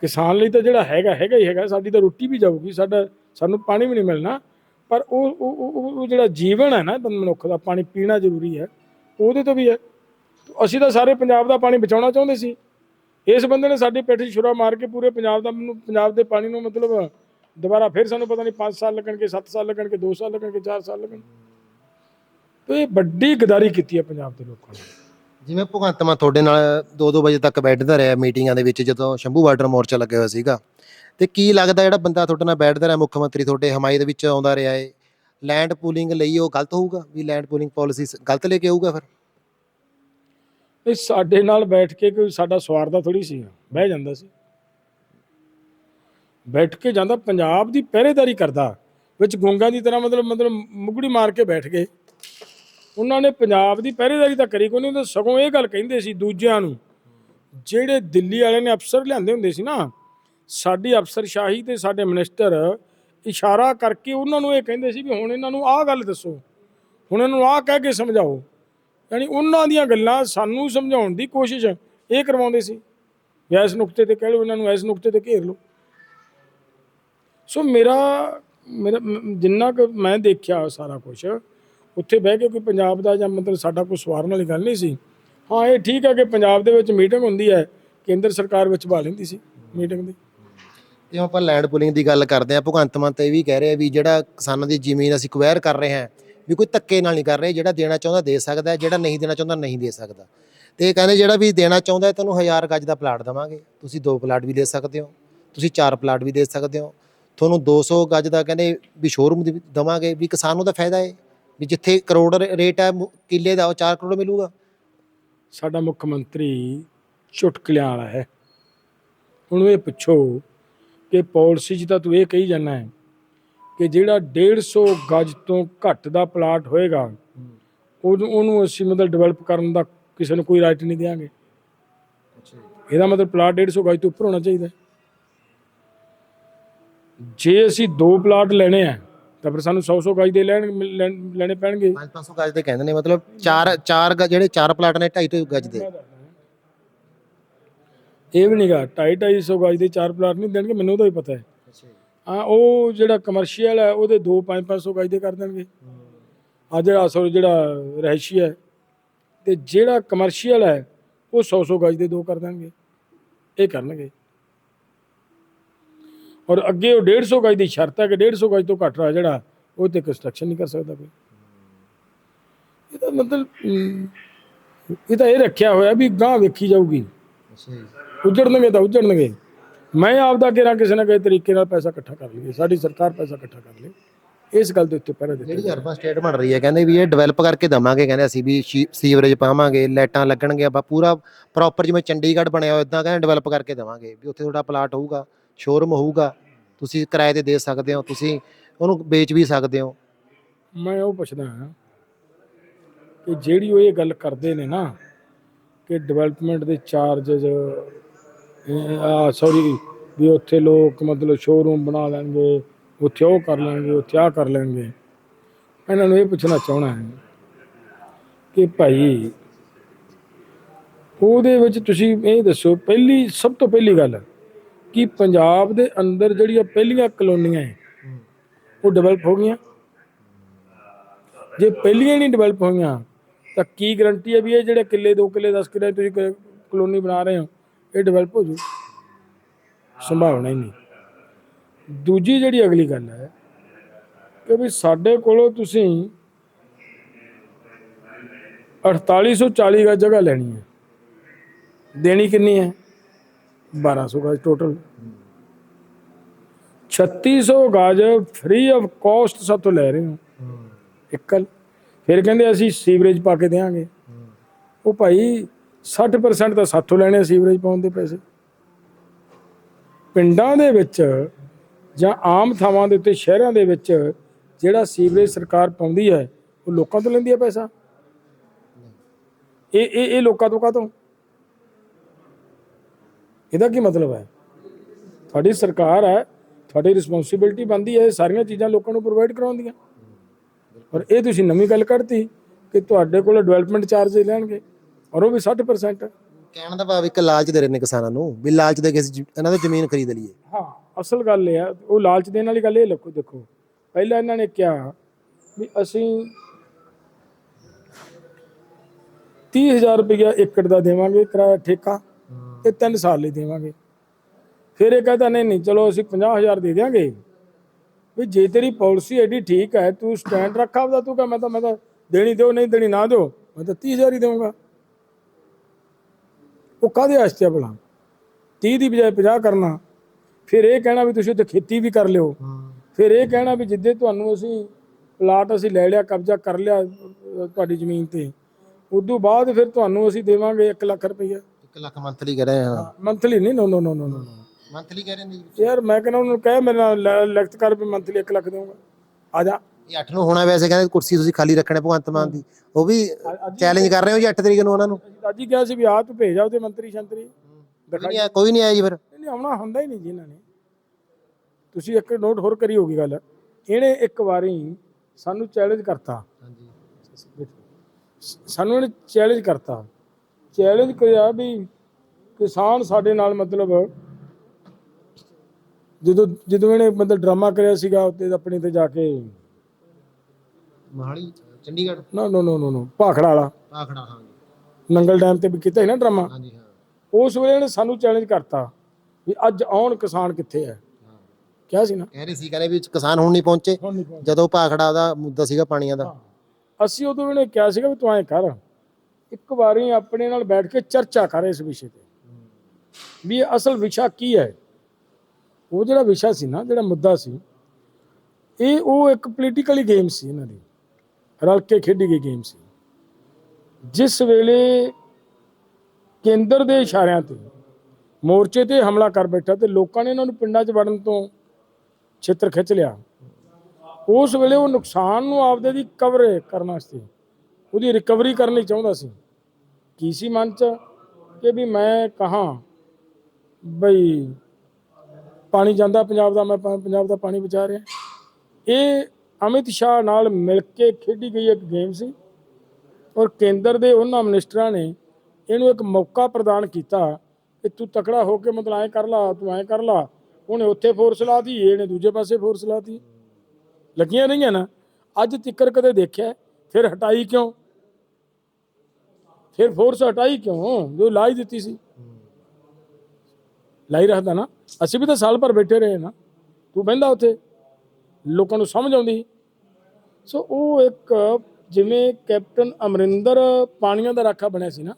ਕਿਸਾਨ ਲਈ ਤਾਂ ਜਿਹੜਾ ਹੈਗਾ ਹੈਗਾ ਹੀ ਹੈਗਾ, ਸਾਡੀ ਤਾਂ ਰੋਟੀ ਵੀ ਜਾਊਗੀ, ਸਾਡਾ, ਸਾਨੂੰ ਪਾਣੀ ਵੀ ਨਹੀਂ ਮਿਲਣਾ। ਪਰ ਉਹ, ਉਹ- ਜਿਹੜਾ ਜੀਵਨ ਹੈ ਨਾ ਮਨੁੱਖ ਦਾ, ਪਾਣੀ ਪੀਣਾ ਜ਼ਰੂਰੀ ਹੈ, ਉਹਦੇ ਤੋਂ ਵੀ ਹੈ। ਅਸੀਂ ਤਾਂ ਸਾਰੇ ਪੰਜਾਬ ਦਾ ਪਾਣੀ ਬਚਾਉਣਾ ਚਾਹੁੰਦੇ ਸੀ। ਇਸ ਬੰਦੇ ਨੇ ਸਾਡੀ ਪਿੱਠ 'ਚ ਛੁਰਾ ਮਾਰ ਕੇ ਪੂਰੇ ਪੰਜਾਬ ਦਾ ਪੰਜਾਬ ਦੇ ਪਾਣੀ ਨੂੰ ਮਤਲਬ ਦੁਬਾਰਾ ਫਿਰ ਸਾਨੂੰ ਪਤਾ ਨਹੀਂ 5 ਸਾਲ ਲੱਗਣਗੇ 7 ਸਾਲ ਲੱਗਣਗੇ 2 ਸਾਲ ਲੱਗਣਗੇ 4 ਸਾਲ ਲੱਗਣਗੇ। ਤੇ ਇਹ ਵੱਡੀ ਗਦਾਰੀ ਕੀਤੀ ਹੈ ਪੰਜਾਬ ਦੇ ਲੋਕਾਂ ਨੇ। ਜਿਵੇਂ ਭਗਵੰਤ ਮਾਨ ਤੁਹਾਡੇ ਨਾਲ 2-2 ਵਜੇ ਤੱਕ ਬੈਠਦਾ ਰਿਹਾ ਮੀਟਿੰਗਾਂ ਦੇ ਵਿੱਚ ਜਦੋਂ ਸ਼ੰਭੂ ਬਾਰਡਰ ਮੋਰਚਾ ਲੱਗਿਆ ਹੋਇਆ ਸੀਗਾ। ਤੇ ਕੀ ਲੱਗਦਾ ਜਿਹੜਾ ਬੰਦਾ ਤੁਹਾਡੇ ਨਾਲ ਬੈਠਦਾ ਰਿਹਾ ਮੁੱਖ ਮੰਤਰੀ ਤੁਹਾਡੇ ਹਮਾਇਤ ਵਿੱਚ ਆਉਂਦਾ ਰਿਹਾ ਏ ਲੈਂਡ ਪੂਲਿੰਗ ਲਈ ਉਹ ਗਲਤ ਹੋਊਗਾ? ਵੀ ਲੈਂਡ ਪੂਲਿੰਗ ਪਾਲਿਸੀ ਗਲਤ ਲੈ ਕੇ ਆਊਗਾ ਫਿਰ? ਇਹ ਸਾਡੇ ਨਾਲ ਬੈਠ ਕੇ ਕੋਈ ਸਾਡਾ ਸਵਾਰਦਾ ਥੋੜੀ ਸੀ। ਬਹਿ ਜਾਂਦਾ ਸੀ। ਬੈਠ ਕੇ ਜਾਂਦਾ, ਪੰਜਾਬ ਦੀ ਪਹਿਰੇਦਾਰੀ ਕਰਦਾ, ਵਿੱਚ ਗੋਂਗਾ ਦੀ ਤਰ੍ਹਾਂ ਮਤਲਬ ਮਤਲਬ ਮੁਗੜੀ ਮਾਰ ਕੇ ਬੈਠ ਗਏ। ਉਹਨਾਂ ਨੇ ਪੰਜਾਬ ਦੀ ਪਹਿਰੇਦਾਰੀ ਤਾਂ ਕਰੀ ਕੋਈ ਨਹੀਂ, ਉਹ ਸਗੋਂ ਇਹ ਗੱਲ ਕਹਿੰਦੇ ਸੀ ਦੂਜਿਆਂ ਨੂੰ, ਜਿਹੜੇ ਦਿੱਲੀ ਵਾਲਿਆਂ ਨੇ ਅਫਸਰ ਲਿਆਂਦੇ ਹੁੰਦੇ ਸੀ ਨਾ, ਸਾਡੀ ਅਫਸਰਸ਼ਾਹੀ ਤੇ ਸਾਡੇ ਮਿਨਿਸਟਰ ਇਸ਼ਾਰਾ ਕਰਕੇ ਉਹਨਾਂ ਨੂੰ ਇਹ ਕਹਿੰਦੇ ਸੀ ਵੀ ਹੁਣ ਇਹਨਾਂ ਨੂੰ ਆਹ ਗੱਲ ਦੱਸੋ, ਹੁਣ ਇਹਨਾਂ ਨੂੰ ਆਹ ਕਹਿ ਕੇ ਸਮਝਾਓ। ਯਾਨੀ ਉਹਨਾਂ ਦੀਆਂ ਗੱਲਾਂ ਸਾਨੂੰ ਸਮਝਾਉਣ ਦੀ ਕੋਸ਼ਿਸ਼ ਇਹ ਕਰਵਾਉਂਦੇ ਸੀ, ਵੀ ਇਸ ਨੁਕਤੇ ਤੇ ਕਹਿ ਲਓ, ਇਹਨਾਂ ਨੂੰ ਇਸ ਨੁਕਤੇ ਤੇ ਘੇਰ ਲਓ। ਸੋ ਮੇਰਾ ਮੇਰਾ ਮ- ਜਿੰਨਾ ਕੁ ਮੈਂ ਦੇਖਿਆ ਸਾਰਾ ਕੁਝ ਉੱਥੇ ਬਹਿ ਕੇ ਕੋਈ ਪੰਜਾਬ ਦਾ ਜਾਂ ਮਤਲਬ ਸਾਡਾ ਕੋਈ ਸਵਾਰਨ ਵਾਲੀ ਗੱਲ ਨਹੀਂ ਸੀ। ਹਾਂ ਇਹ ਠੀਕ ਹੈ ਕਿ ਪੰਜਾਬ ਦੇ ਵਿੱਚ ਮੀਟਿੰਗ ਹੁੰਦੀ ਹੈ ਕੇਂਦਰ ਸਰਕਾਰ ਵਿੱਚ ਭਾ ਲੈਂਦੀ ਸੀ ਮੀਟਿੰਗ ਦੀ। ਤੇ ਹੁਣ ਆਪਾਂ ਲੈਂਡ ਪੁਲਿੰਗ ਦੀ ਗੱਲ ਕਰਦੇ ਆ ਭਗਵੰਤ ਮਾਨ ਤਾਂ ਇਹ ਵੀ ਕਹਿ ਰਿਹਾ ਵੀ ਜਿਹੜਾ ਕਿਸਾਨਾਂ ਦੀ ਜ਼ਮੀਨ ਅਸੀਂ ਕੁਐਰ ਕਰ ਰਹੇ ਹਾਂ ਵੀ ਕੋਈ ਧੱਕੇ ਨਾਲ ਨਹੀਂ ਕਰ ਰਹੇ ਜਿਹੜਾ ਦੇਣਾ ਚਾਹੁੰਦਾ ਦੇ ਸਕਦਾ ਹੈ, ਜਿਹੜਾ ਨਹੀਂ ਦੇਣਾ ਚਾਹੁੰਦਾ ਨਹੀਂ ਦੇ ਸਕਦਾ। ਤੇ ਇਹ ਕਹਿੰਦੇ ਜਿਹੜਾ ਵੀ ਦੇਣਾ ਚਾਹੁੰਦਾ ਹੈ, ਤੁਹਾਨੂੰ 1000 ਗੱਜ ਦਾ ਪਲਾਟ ਦੇਵਾਂਗੇ। ਤੁਸੀਂ ਦੋ ਪਲਾਟ ਵੀ ਦੇ ਸਕਦੇ ਹੋ ਤੁਸੀਂ ਚਾਰ ਪਲਾਟ ਵੀ ਦੇ ਸਕਦੇ ਹੋ। ਤੁਹਾਨੂੰ 200 ਗੱਜ ਦਾ ਕਹਿੰਦੇ ਵੀ ਸ਼ੋਰੂਮ ਦੇਵਾਂਗੇ ਵੀ ਕਿਸਾਨ ਨੂੰ ਤਾਂ ਫਾਇਦਾ ਹੈ ਵੀ ਜਿੱਥੇ ਕਰੋੜ ਰੇਟ ਹੈ ਕਿੱਲੇ ਦਾ ਉਹ 4 ਕਰੋੜ ਮਿਲੂਗਾ। ਸਾਡਾ ਮੁੱਖ ਮੰਤਰੀ ਚੁਟਕਲਿਆਂ ਵਾਲਾ ਹੈ। ਹੁਣ ਇਹ ਪੁੱਛੋ ਕਿ ਪਾਲਿਸੀ 'ਚ ਤਾਂ ਤੂੰ ਇਹ ਕਹੀ ਜਾਂਦਾ ਹੈ ਕਿ ਜਿਹੜਾ 150 ਗਜ ਤੋਂ ਘੱਟ ਦਾ ਪਲਾਟ ਹੋਏਗਾ ਉਹਨੂੰ ਉਹਨੂੰ ਅਸੀਂ ਮਤਲਬ ਡਿਵੈਲਪ ਕਰਨ ਦਾ ਕਿਸੇ ਨੂੰ ਕੋਈ ਰਾਈਟ ਨਹੀਂ ਦੇਵਾਂਗੇ ਇਹਦਾ ਮਤਲਬ ਪਲਾਟ 150 ਗਜ ਤੋਂ ਉੱਪਰ ਹੋਣਾ ਚਾਹੀਦਾ ਹੈ। ਜੇ ਅਸੀਂ ਦੋ ਪਲਾਟ ਲੈਣੇ ਆ ਤਾਂ ਫਿਰ ਸਾਨੂੰ 100 100 ਗਜ ਦੇ ਲੈਣ ਲੈਣ- ਲੈਣੇ ਪੈਣਗੇ। 5-500 ਗੱਜ ਦੇ ਕਹਿੰਦੇ ਨੇ ਮਤਲਬ ਚਾਰ ਚਾਰ ਗ- ਜਿਹੜੇ ਚਾਰ ਪਲਾਟ ਨੇ 250 ਗੱਜ ਦੇ। ਇਹ ਵੀ ਨਹੀਂਗਾ 2.5 250 ਗਜ ਦੇ ਚਾਰ ਪਲਾਟ ਨਹੀਂ ਦੇਣਗੇ ਮੈਨੂੰ ਤਾਂ ਹੀ ਪਤਾ ਹੈ। ਹਾਂ ਉਹ ਜਿਹੜਾ ਕਮਰਸ਼ੀਅਲ ਹੈ ਉਹਦੇ 2 5 500 ਗਜ ਦੇ ਕਰ ਦੇਣਗੇ। ਆ ਜਿਹੜਾ ਅਸਲ ਜਿਹੜਾ ਰਹਿਸ਼ੀ ਹੈ ਤੇ ਜਿਹੜਾ ਕਮਰਸ਼ੀਅਲ ਹੈ ਉਹ 100 100 ਗਜ ਦੇ ਦੋ ਕਰ ਦੇਣਗੇ। ਇਹ ਕਰਨਗੇ। ਔਰ ਅੱਗੇ ਉਹ 150 ਗਜ ਦੀ ਸ਼ਰਤ ਹੈ ਕਿ 150 ਗਜ ਤੋਂ ਘੱਟ ਰਹਾ ਜਿਹੜਾ ਉਹ ਤੇ ਕੰਸਟਰਕਸ਼ਨ ਨਹੀਂ ਕਰ ਸਕਦਾ ਕੋਈ। ਇਹਦਾ ਮਤਲਬ ਇਹ ਤਾਂ ਇਹ ਰੱਖਿਆ ਹੋਇਆ ਵੀ ਗਾਂ ਵੇਖੀ ਜਾਊਗੀ। ਉਜੜਨਗੇ ਤਾਂ ਉਜੜਨਗੇ। ਮੈਂ ਆਪਦਾ ਕਿਹਾ ਕਿਸੇ ਨਾ ਕਿਸੇ ਤਰੀਕੇ ਨਾਲ ਪੈਸਾ ਇਕੱਠਾ ਕਰ ਲਈਏ ਸਾਡੀ ਸਰਕਾਰ ਪੈਸਾ ਇਕੱਠਾ ਕਰ ਲੇ ਇਸ ਗੱਲ ਦੇ ਉੱਤੇ ਪਹਿਰਾ ਦਿੱਤਾ ਜਿਹੜੀ ਅਰਬਨ ਸਟੇਟ ਬਣ ਰਹੀ ਹੈ ਕਹਿੰਦੇ ਵੀ ਇਹ ਡਿਵੈਲਪ ਕਰਕੇ ਦਵਾਂਗੇ ਕਹਿੰਦੇ ਅਸੀਂ ਵੀ ਸੀਵਰੇਜ ਪਾਵਾਂਗੇ ਲਾਈਟਾਂ ਲੱਗਣਗੀਆਂ ਆਪਾਂ ਪੂਰਾ ਪ੍ਰੋਪਰ ਜਿਵੇਂ ਚੰਡੀਗੜ੍ਹ ਬਣਿਆ ਹੋਇਆ ਇਦਾਂ ਕਹਿੰਦੇ ਡਿਵੈਲਪ ਕਰਕੇ ਦਵਾਂਗੇ ਵੀ ਉੱਥੇ ਤੁਹਾਡਾ ਪਲਾਟ ਹੋਊਗਾ ਸ਼ੋਰੂਮ ਹੋਊਗਾ। ਤੁਸੀਂ ਕਿਰਾਏ ਤੇ ਦੇ ਸਕਦੇ ਹੋ, ਤੁਸੀਂ ਉਹਨੂੰ ਵੇਚ ਵੀ ਸਕਦੇ ਹੋ। ਮੈਂ ਉਹ ਪੁੱਛਦਾ ਹਾਂ ਕਿ ਜਿਹੜੀ ਉਹ ਇਹ ਗੱਲ ਕਰਦੇ ਨੇ ਨਾ ਕਿ ਡਿਵੈਲਪਮੈਂਟ ਦੇ ਚਾਰजेस ਆ ਸੌਰੀ ਵੀ ਉੱਥੇ ਲੋਕ ਮਤਲਬ ਸ਼ੋਰੂਮ ਬਣਾ ਲੈਣਗੇ, ਉੱਥੇ ਉਹ ਕਰ ਲੈਣਗੇ, ਉੱਥੇ ਆ ਕਰ ਲੈਣਗੇ। ਇਹਨਾਂ ਨੂੰ ਇਹ ਪੁੱਛਣਾ ਚਾਹਣਾ ਹੈ ਕਿ ਭਾਈ ਉਹਦੇ ਵਿੱਚ ਤੁਸੀਂ ਇਹ ਦੱਸੋ, ਪਹਿਲੀ ਸਭ ਤੋਂ ਪਹਿਲੀ ਗੱਲ ਕਿ ਪੰਜਾਬ ਦੇ ਅੰਦਰ ਜਿਹੜੀਆਂ ਪਹਿਲੀਆਂ ਕਲੋਨੀਆਂ ਹੈ, ਉਹ ਡਿਵੈਲਪ ਹੋ ਗਈਆਂ। ਜੇ ਪਹਿਲੀਆਂ ਹੀ ਨਹੀਂ ਡਿਵੈਲਪ ਹੋਈਆਂ, ਤਾਂ ਕੀ ਗਰੰਟੀ ਹੈ ਵੀ ਇਹ ਜਿਹੜੇ ਕਿੱਲੇ 2 ਕਿੱਲੇ 10 ਕਿੱਲੇ ਤੁਸੀਂ ਕਲੋਨੀ ਬਣਾ ਰਹੇ ਹੋ, ਇਹ ਡਿਵੈਲਪ ਹੋ ਜੂ? ਸੰਭਾਵਨਾ ਹੀ ਨਹੀਂ। ਦੂਜੀ ਜਿਹੜੀ ਅਗਲੀ ਗੱਲ ਹੈ ਕਿ ਵੀ ਸਾਡੇ ਕੋਲੋਂ ਤੁਸੀਂ 4840 ਗਜ ਜਗ੍ਹਾ ਲੈਣੀ ਹੈ। ਦੇਣੀ ਕਿੰਨੀ ਹੈ? 1200 ਗਜ ਟੋਟਲ 3600 ਗਜ ਫ੍ਰੀ ਆਫ ਕਾਸਟ ਸਾਤੋਂ ਲੈ ਰਹੇ ਹੋ ਇੱਕਲ ਫਿਰ ਕਹਿੰਦੇ ਅਸੀਂ ਸੀਵਰੇਜ ਪਾ ਕੇ ਦੇਵਾਂਗੇ ਉਹ ਭਾਈ 60% ਤਾਂ ਸਾਥੋਂ ਲੈਣੇ ਸੀਵਰੇਜ ਪਾਉਣ ਦੇ ਪੈਸੇ ਪਿੰਡਾਂ ਦੇ ਵਿੱਚ ਜਾਂ ਆਮ ਥਾਵਾਂ ਦੇ ਉੱਤੇ ਸ਼ਹਿਰਾਂ ਦੇ ਵਿੱਚ ਜਿਹੜਾ ਸੀਵਰੇਜ ਸਰਕਾਰ ਪਾਉਂਦੀ ਹੈ ਉਹ ਲੋਕਾਂ ਤੋਂ ਲੈਂਦੀ ਹੈ ਪੈਸਾ ਇਹ ਇਹ ਇਹ ਲੋਕਾਂ ਤੋਂ ਕਾਹਤੋਂ ਇਹਦਾ ਕੀ ਮਤਲਬ ਹੈ? ਤੁਹਾਡੀ ਸਰਕਾਰ ਹੈ ਤੁਹਾਡੀ ਰਿਸਪੌਂਸਿਬਿਲਟੀ ਬਣਦੀ ਹੈ ਇਹ ਸਾਰੀਆਂ ਚੀਜ਼ਾਂ ਲੋਕਾਂ ਨੂੰ ਪ੍ਰੋਵਾਈਡ ਕਰਾਉਣ ਦੀਆਂ ਔਰ ਇਹ ਤੁਸੀਂ ਨਵੀਂ ਗੱਲ ਕੱਢਤੀ ਕਿ ਤੁਹਾਡੇ ਕੋਲ ਡਿਵੈਲਪਮੈਂਟ ਚਾਰਜ ਲੈਣਗੇ ਔਰ ਉਹ ਵੀ 60% ਕਹਿਣ ਦਾ ਭਾਵ ਇੱਕ ਲਾਲਚ ਦੇ ਰਹੇ ਨੇ ਕਿਸਾਨਾਂ ਨੂੰ ਵੀ ਲਾਲਚ ਦੇ ਕੇ ਇਹਨਾਂ ਤੋਂ ਜ਼ਮੀਨ ਖਰੀਦ ਲਈਏ। ਹਾਂ ਅਸਲ ਗੱਲ ਇਹ ਆ ਉਹ ਲਾਲਚ ਦੇਣ ਵਾਲੀ ਗੱਲ ਇਹ ਲੱਖੋ ਦੇਖੋ ਪਹਿਲਾਂ ਇਹਨਾਂ ਨੇ ਕਿਹਾ ਵੀ ਅਸੀਂ 30000 ਰੁਪਇਆ ਏਕੜ ਦਾ ਦੇਵਾਂਗੇ ਕਿਰਾਇਆ ਠੇਕਾ। ਤੇ 3 ਸਾਲ ਲਈ ਦੇਵਾਂਗੇ। ਫਿਰ ਇਹ ਕਹਿੰਦਾ ਨਹੀਂ ਨਹੀਂ ਚਲੋ ਅਸੀਂ 50000 ਦੇ ਦਿਆਂਗੇ। ਵੀ ਜੇ ਤੇਰੀ ਪਾਲਿਸੀ ਐਡੀ ਠੀਕ ਹੈ ਤੂੰ ਸਟੈਂਡ ਰੱਖਾ ਆਪਦਾ ਤੂੰ ਕਹ ਮੈਂ ਤਾਂ ਮੈਂ ਤਾਂ ਦੇਣੀ ਦਿਓ ਨਹੀਂ ਦੇਣੀ ਨਾ ਦਿਓ ਮੈਂ ਤਾਂ 30000 ਹੀ ਦੇਵਾਂਗਾ। ਉਹ ਕਾਹਦੇ ਵਾਸਤੇ ਆ ਭਲਾ? 30 ਦੀ ਬਜਾਏ 50 ਕਰਨਾ। ਫਿਰ ਇਹ ਕਹਿਣਾ ਵੀ ਤੁਸੀਂ ਉੱਥੇ ਖੇਤੀ ਵੀ ਕਰ ਲਿਓ। ਫਿਰ ਇਹ ਕਹਿਣਾ ਵੀ ਜਿੱਦੇ ਤੁਹਾਨੂੰ ਅਸੀਂ ਪਲਾਟ ਅਸੀਂ ਲੈ ਲਿਆ ਕਬਜ਼ਾ ਕਰ ਲਿਆ ਤੁਹਾਡੀ ਜ਼ਮੀਨ ਤੇ ਉਦੋਂ ਬਾਅਦ ਫਿਰ ਤੁਹਾਨੂੰ ਅਸੀਂ ਦੇਵਾਂਗੇ 1 ਲੱਖ ਰੁਪਈਆ। 1 ਲੱਖ ਮੰਥਲੀ ਕਹਿ ਰਹੇ ਹਾਂ ਮੰਥਲੀ ਨਹੀਂ ਨੋ ਨੋ ਨੋ ਨੋ ਨੋ ਮੰਥਲੀ ਕਹਿ ਰਹੇ ਨੇ ਯਾਰ ਮੈਂ ਕਹਿੰਦਾ ਉਹਨੂੰ ਕਹਿ ਮੇਰੇ ਨਾਲ ਲੈ- ਲਿਖਤ ਕਰ ਵੀ ਮੰਥਲੀ 1 ਲੱਖ ਦੇਵਾਂਗਾ ਆ ਜਾ ਇਹ 8 ਨੂੰ ਹੋਣਾ ਵੈਸੇ ਕਹਿੰਦੇ ਕੁਰਸੀ ਤੁਸੀਂ ਖਾਲੀ ਰੱਖਣੇ ਭਗਵੰਤ ਮਾਨ ਦੀ ਉਹ ਵੀ ਚੈਲੰਜ ਕਰ ਰਹੇ ਹੋ ਜੀ 8 ਤਰੀਕ ਨੂੰ ਉਹਨਾਂ ਨੂੰ ਅੱਜ ਹੀ ਕਿਹਾ ਸੀ ਵੀ ਆ ਤੂੰ ਭੇਜ ਆ ਉਹਦੇ ਮੰਤਰੀ ਸ਼ੰਤਰੀ ਕੋਈ ਨਹੀਂ ਆਇਆ ਕੋਈ ਨਹੀਂ ਆਇਆ ਜੀ ਫਿਰ ਨਹੀਂ ਆਉਣਾ ਹੁੰਦਾ ਹੀ ਨਹੀਂ ਜੀ ਇਹਨਾਂ ਨੇ ਤੁਸੀਂ ਇੱਕ ਨੋਟ ਹੋਰ ਕਰੀ ਹੋਗੀ ਗੱਲ ਇਹਨੇ ਇੱਕ ਵਾਰੀ ਸਾਨੂੰ ਚੈਲੰਜ ਕਰਤਾ ਹਾਂਜੀ ਸਾਨੂੰ ਇਹਨੇ ਚੈਲੰਜ ਕਰਤਾ ਚੈਲੰਜ ਕਰਿਆ ਵੀ ਕਿਸਾਨ ਸਾਡੇ ਨਾਲ ਮਤਲਬ ਜਦੋਂ ਜਦੋਂ ਇਹਨੇ ਮਤਲਬ ਡਰਾਮਾ ਕਰਿਆ ਸੀਗਾ ਉੱਤੇ ਆਪਣੀ ਤੇ ਜਾ ਕੇ ਮਹਾਲੀ ਚੰਡੀਗੜ੍ਹ? ਨਾ ਨੋ ਨੋ ਨੋ ਭਾਖੜਾ ਵਾਲਾ। ਆਖੜਾ ਹਾਂ ਨੰਗਲ ਡੈਮ ਤੇ ਵੀ ਕੀਤਾ ਸੀ ਨਾ ਡਰਾਮਾ? ਹਾਂਜੀ ਹਾਂ। ਉਸ ਵੇਲੇ ਇਹਨੇ ਸਾਨੂੰ ਚੈਲੰਜ ਕਰਤਾ ਵੀ ਅੱਜ ਆਉਣ ਕਿਸਾਨ ਕਿੱਥੇ ਹੈ। ਕਿਹਾ ਸੀ ਨਾ? ਕਹਿ ਰਹੇ ਸੀ ਕਹਿੰਦੇ ਵੀ ਕਿਸਾਨ ਹੁਣ ਨਹੀਂ ਪਹੁੰਚੇ। ਹੁਣ ਨਹੀਂ ਪਹੁੰਚੇ। ਜਦੋਂ ਭਾਖੜਾ ਉਹਦਾ ਮੁੱਦਾ ਸੀਗਾ ਪਾਣੀਆਂ ਦਾ। ਅਸੀਂ ਉਦੋਂ ਇਹਨੇ ਕਿਹਾ ਸੀਗਾ ਵੀ ਤੂੰ ਐਂ ਕਰ ਇੱਕ ਵਾਰੀ ਆਪਣੇ ਨਾਲ ਬੈਠ ਕੇ ਚਰਚਾ ਕਰ ਇਸ ਵਿਸ਼ੇ ਤੇ। ਵੀ ਇਹ ਅਸਲ ਵਿਸ਼ਾ ਕੀ ਹੈ? ਉਹ ਜਿਹੜਾ ਵਿਸ਼ਾ ਸੀ ਨਾ, ਜਿਹੜਾ ਮੁੱਦਾ ਸੀ, ਇਹ ਉਹ ਇੱਕ ਪੋਲੀਟੀਕਲੀ ਗੇਮ ਸੀ ਇਹਨਾਂ ਦੀ। ਰਲ ਕੇ ਖੇਡੀ ਗਈ ਗੇਮ ਸੀ। ਜਿਸ ਵੇਲੇ ਕੇਂਦਰ ਦੇ ਇਸ਼ਾਰਿਆਂ ਤੇ ਮੋਰਚੇ ਤੇ ਹਮਲਾ ਕਰ ਬੈਠਾ ਤੇ ਲੋਕਾਂ ਨੇ ਇਹਨਾਂ ਨੂੰ ਪਿੰਡਾਂ 'ਚ ਵੜਨ ਤੋਂ ਛਿੱਤਰ ਖਿੱਚ ਲਿਆ, ਉਸ ਵੇਲੇ ਉਹ ਨੁਕਸਾਨ ਨੂੰ ਆਪਦੇ ਦੀ ਕਵਰ ਕਰਨ ਵਾਸਤੇ ਉਹਦੀ ਰਿਕਵਰੀ ਕਰਨ ਲਈ ਚਾਹੁੰਦਾ ਸੀ। ਕੀ ਸੀ ਮਨ ਚ ਕਿ ਵੀ ਮੈਂ ਕਹਾਂ ਬਈ ਪਾਣੀ ਜਾਂਦਾ ਪੰਜਾਬ ਦਾ, ਮੈਂ ਪੰਜਾਬ ਦਾ ਪਾਣੀ ਬਚਾ ਰਿਹਾ। ਇਹ ਅਮਿਤ ਸ਼ਾਹ ਨਾਲ ਮਿਲ ਕੇ ਖੇਡੀ ਗਈ ਇੱਕ ਗੇਮ ਸੀ ਔਰ ਕੇਂਦਰ ਦੇ ਉਹਨਾਂ ਮਿਨਿਸਟਰਾਂ ਨੇ ਇਹਨੂੰ ਇੱਕ ਮੌਕਾ ਪ੍ਰਦਾਨ ਕੀਤਾ ਕਿ ਤੂੰ ਤਕੜਾ ਹੋ ਕੇ ਮਤਲਬ ਐਂ ਕਰ ਲਾ, ਤੂੰ ਐਂ ਕਰ ਲਾ। ਉਹਨੇ ਉੱਥੇ ਫੋਰਸ ਲਾਤੀ ਇਹਨੇ ਦੂਜੇ ਪਾਸੇ ਫੋਰਸ ਲਾਤੀ ਲੱਗੀਆਂ ਰਹੀਆਂ ਨਾ। ਅੱਜ ਤਿੱਕਰ ਕਦੇ ਦੇਖਿਆ, ਫਿਰ ਹਟਾਈ ਕਿਉਂ? ਫਿਰ ਫੋਰਸ ਹਟਾਈ ਕਿਉਂ? ਜੋ ਲਾਈ ਦਿੱਤੀ ਸੀ। ਲਾਈ ਰੱਖਦਾ ਨਾ। ਅਸੀਂ ਵੀ ਤਾਂ ਸਾਲ ਭਰ ਬੈਠੇ ਰਹੇ ਨਾ। ਤੂੰ ਬਹਿੰਦਾ ਉੱਥੇ। ਲੋਕਾਂ ਨੂੰ ਸਮਝ ਆਉਂਦੀ ਸੋ। ਉਹ ਇੱਕ ਜਿਵੇਂ ਕੈਪਟਨ ਅਮਰਿੰਦਰ ਪਾਣੀਆਂ ਦਾ ਰਾਖਾ ਬਣਿਆ ਸੀ ਨਾ।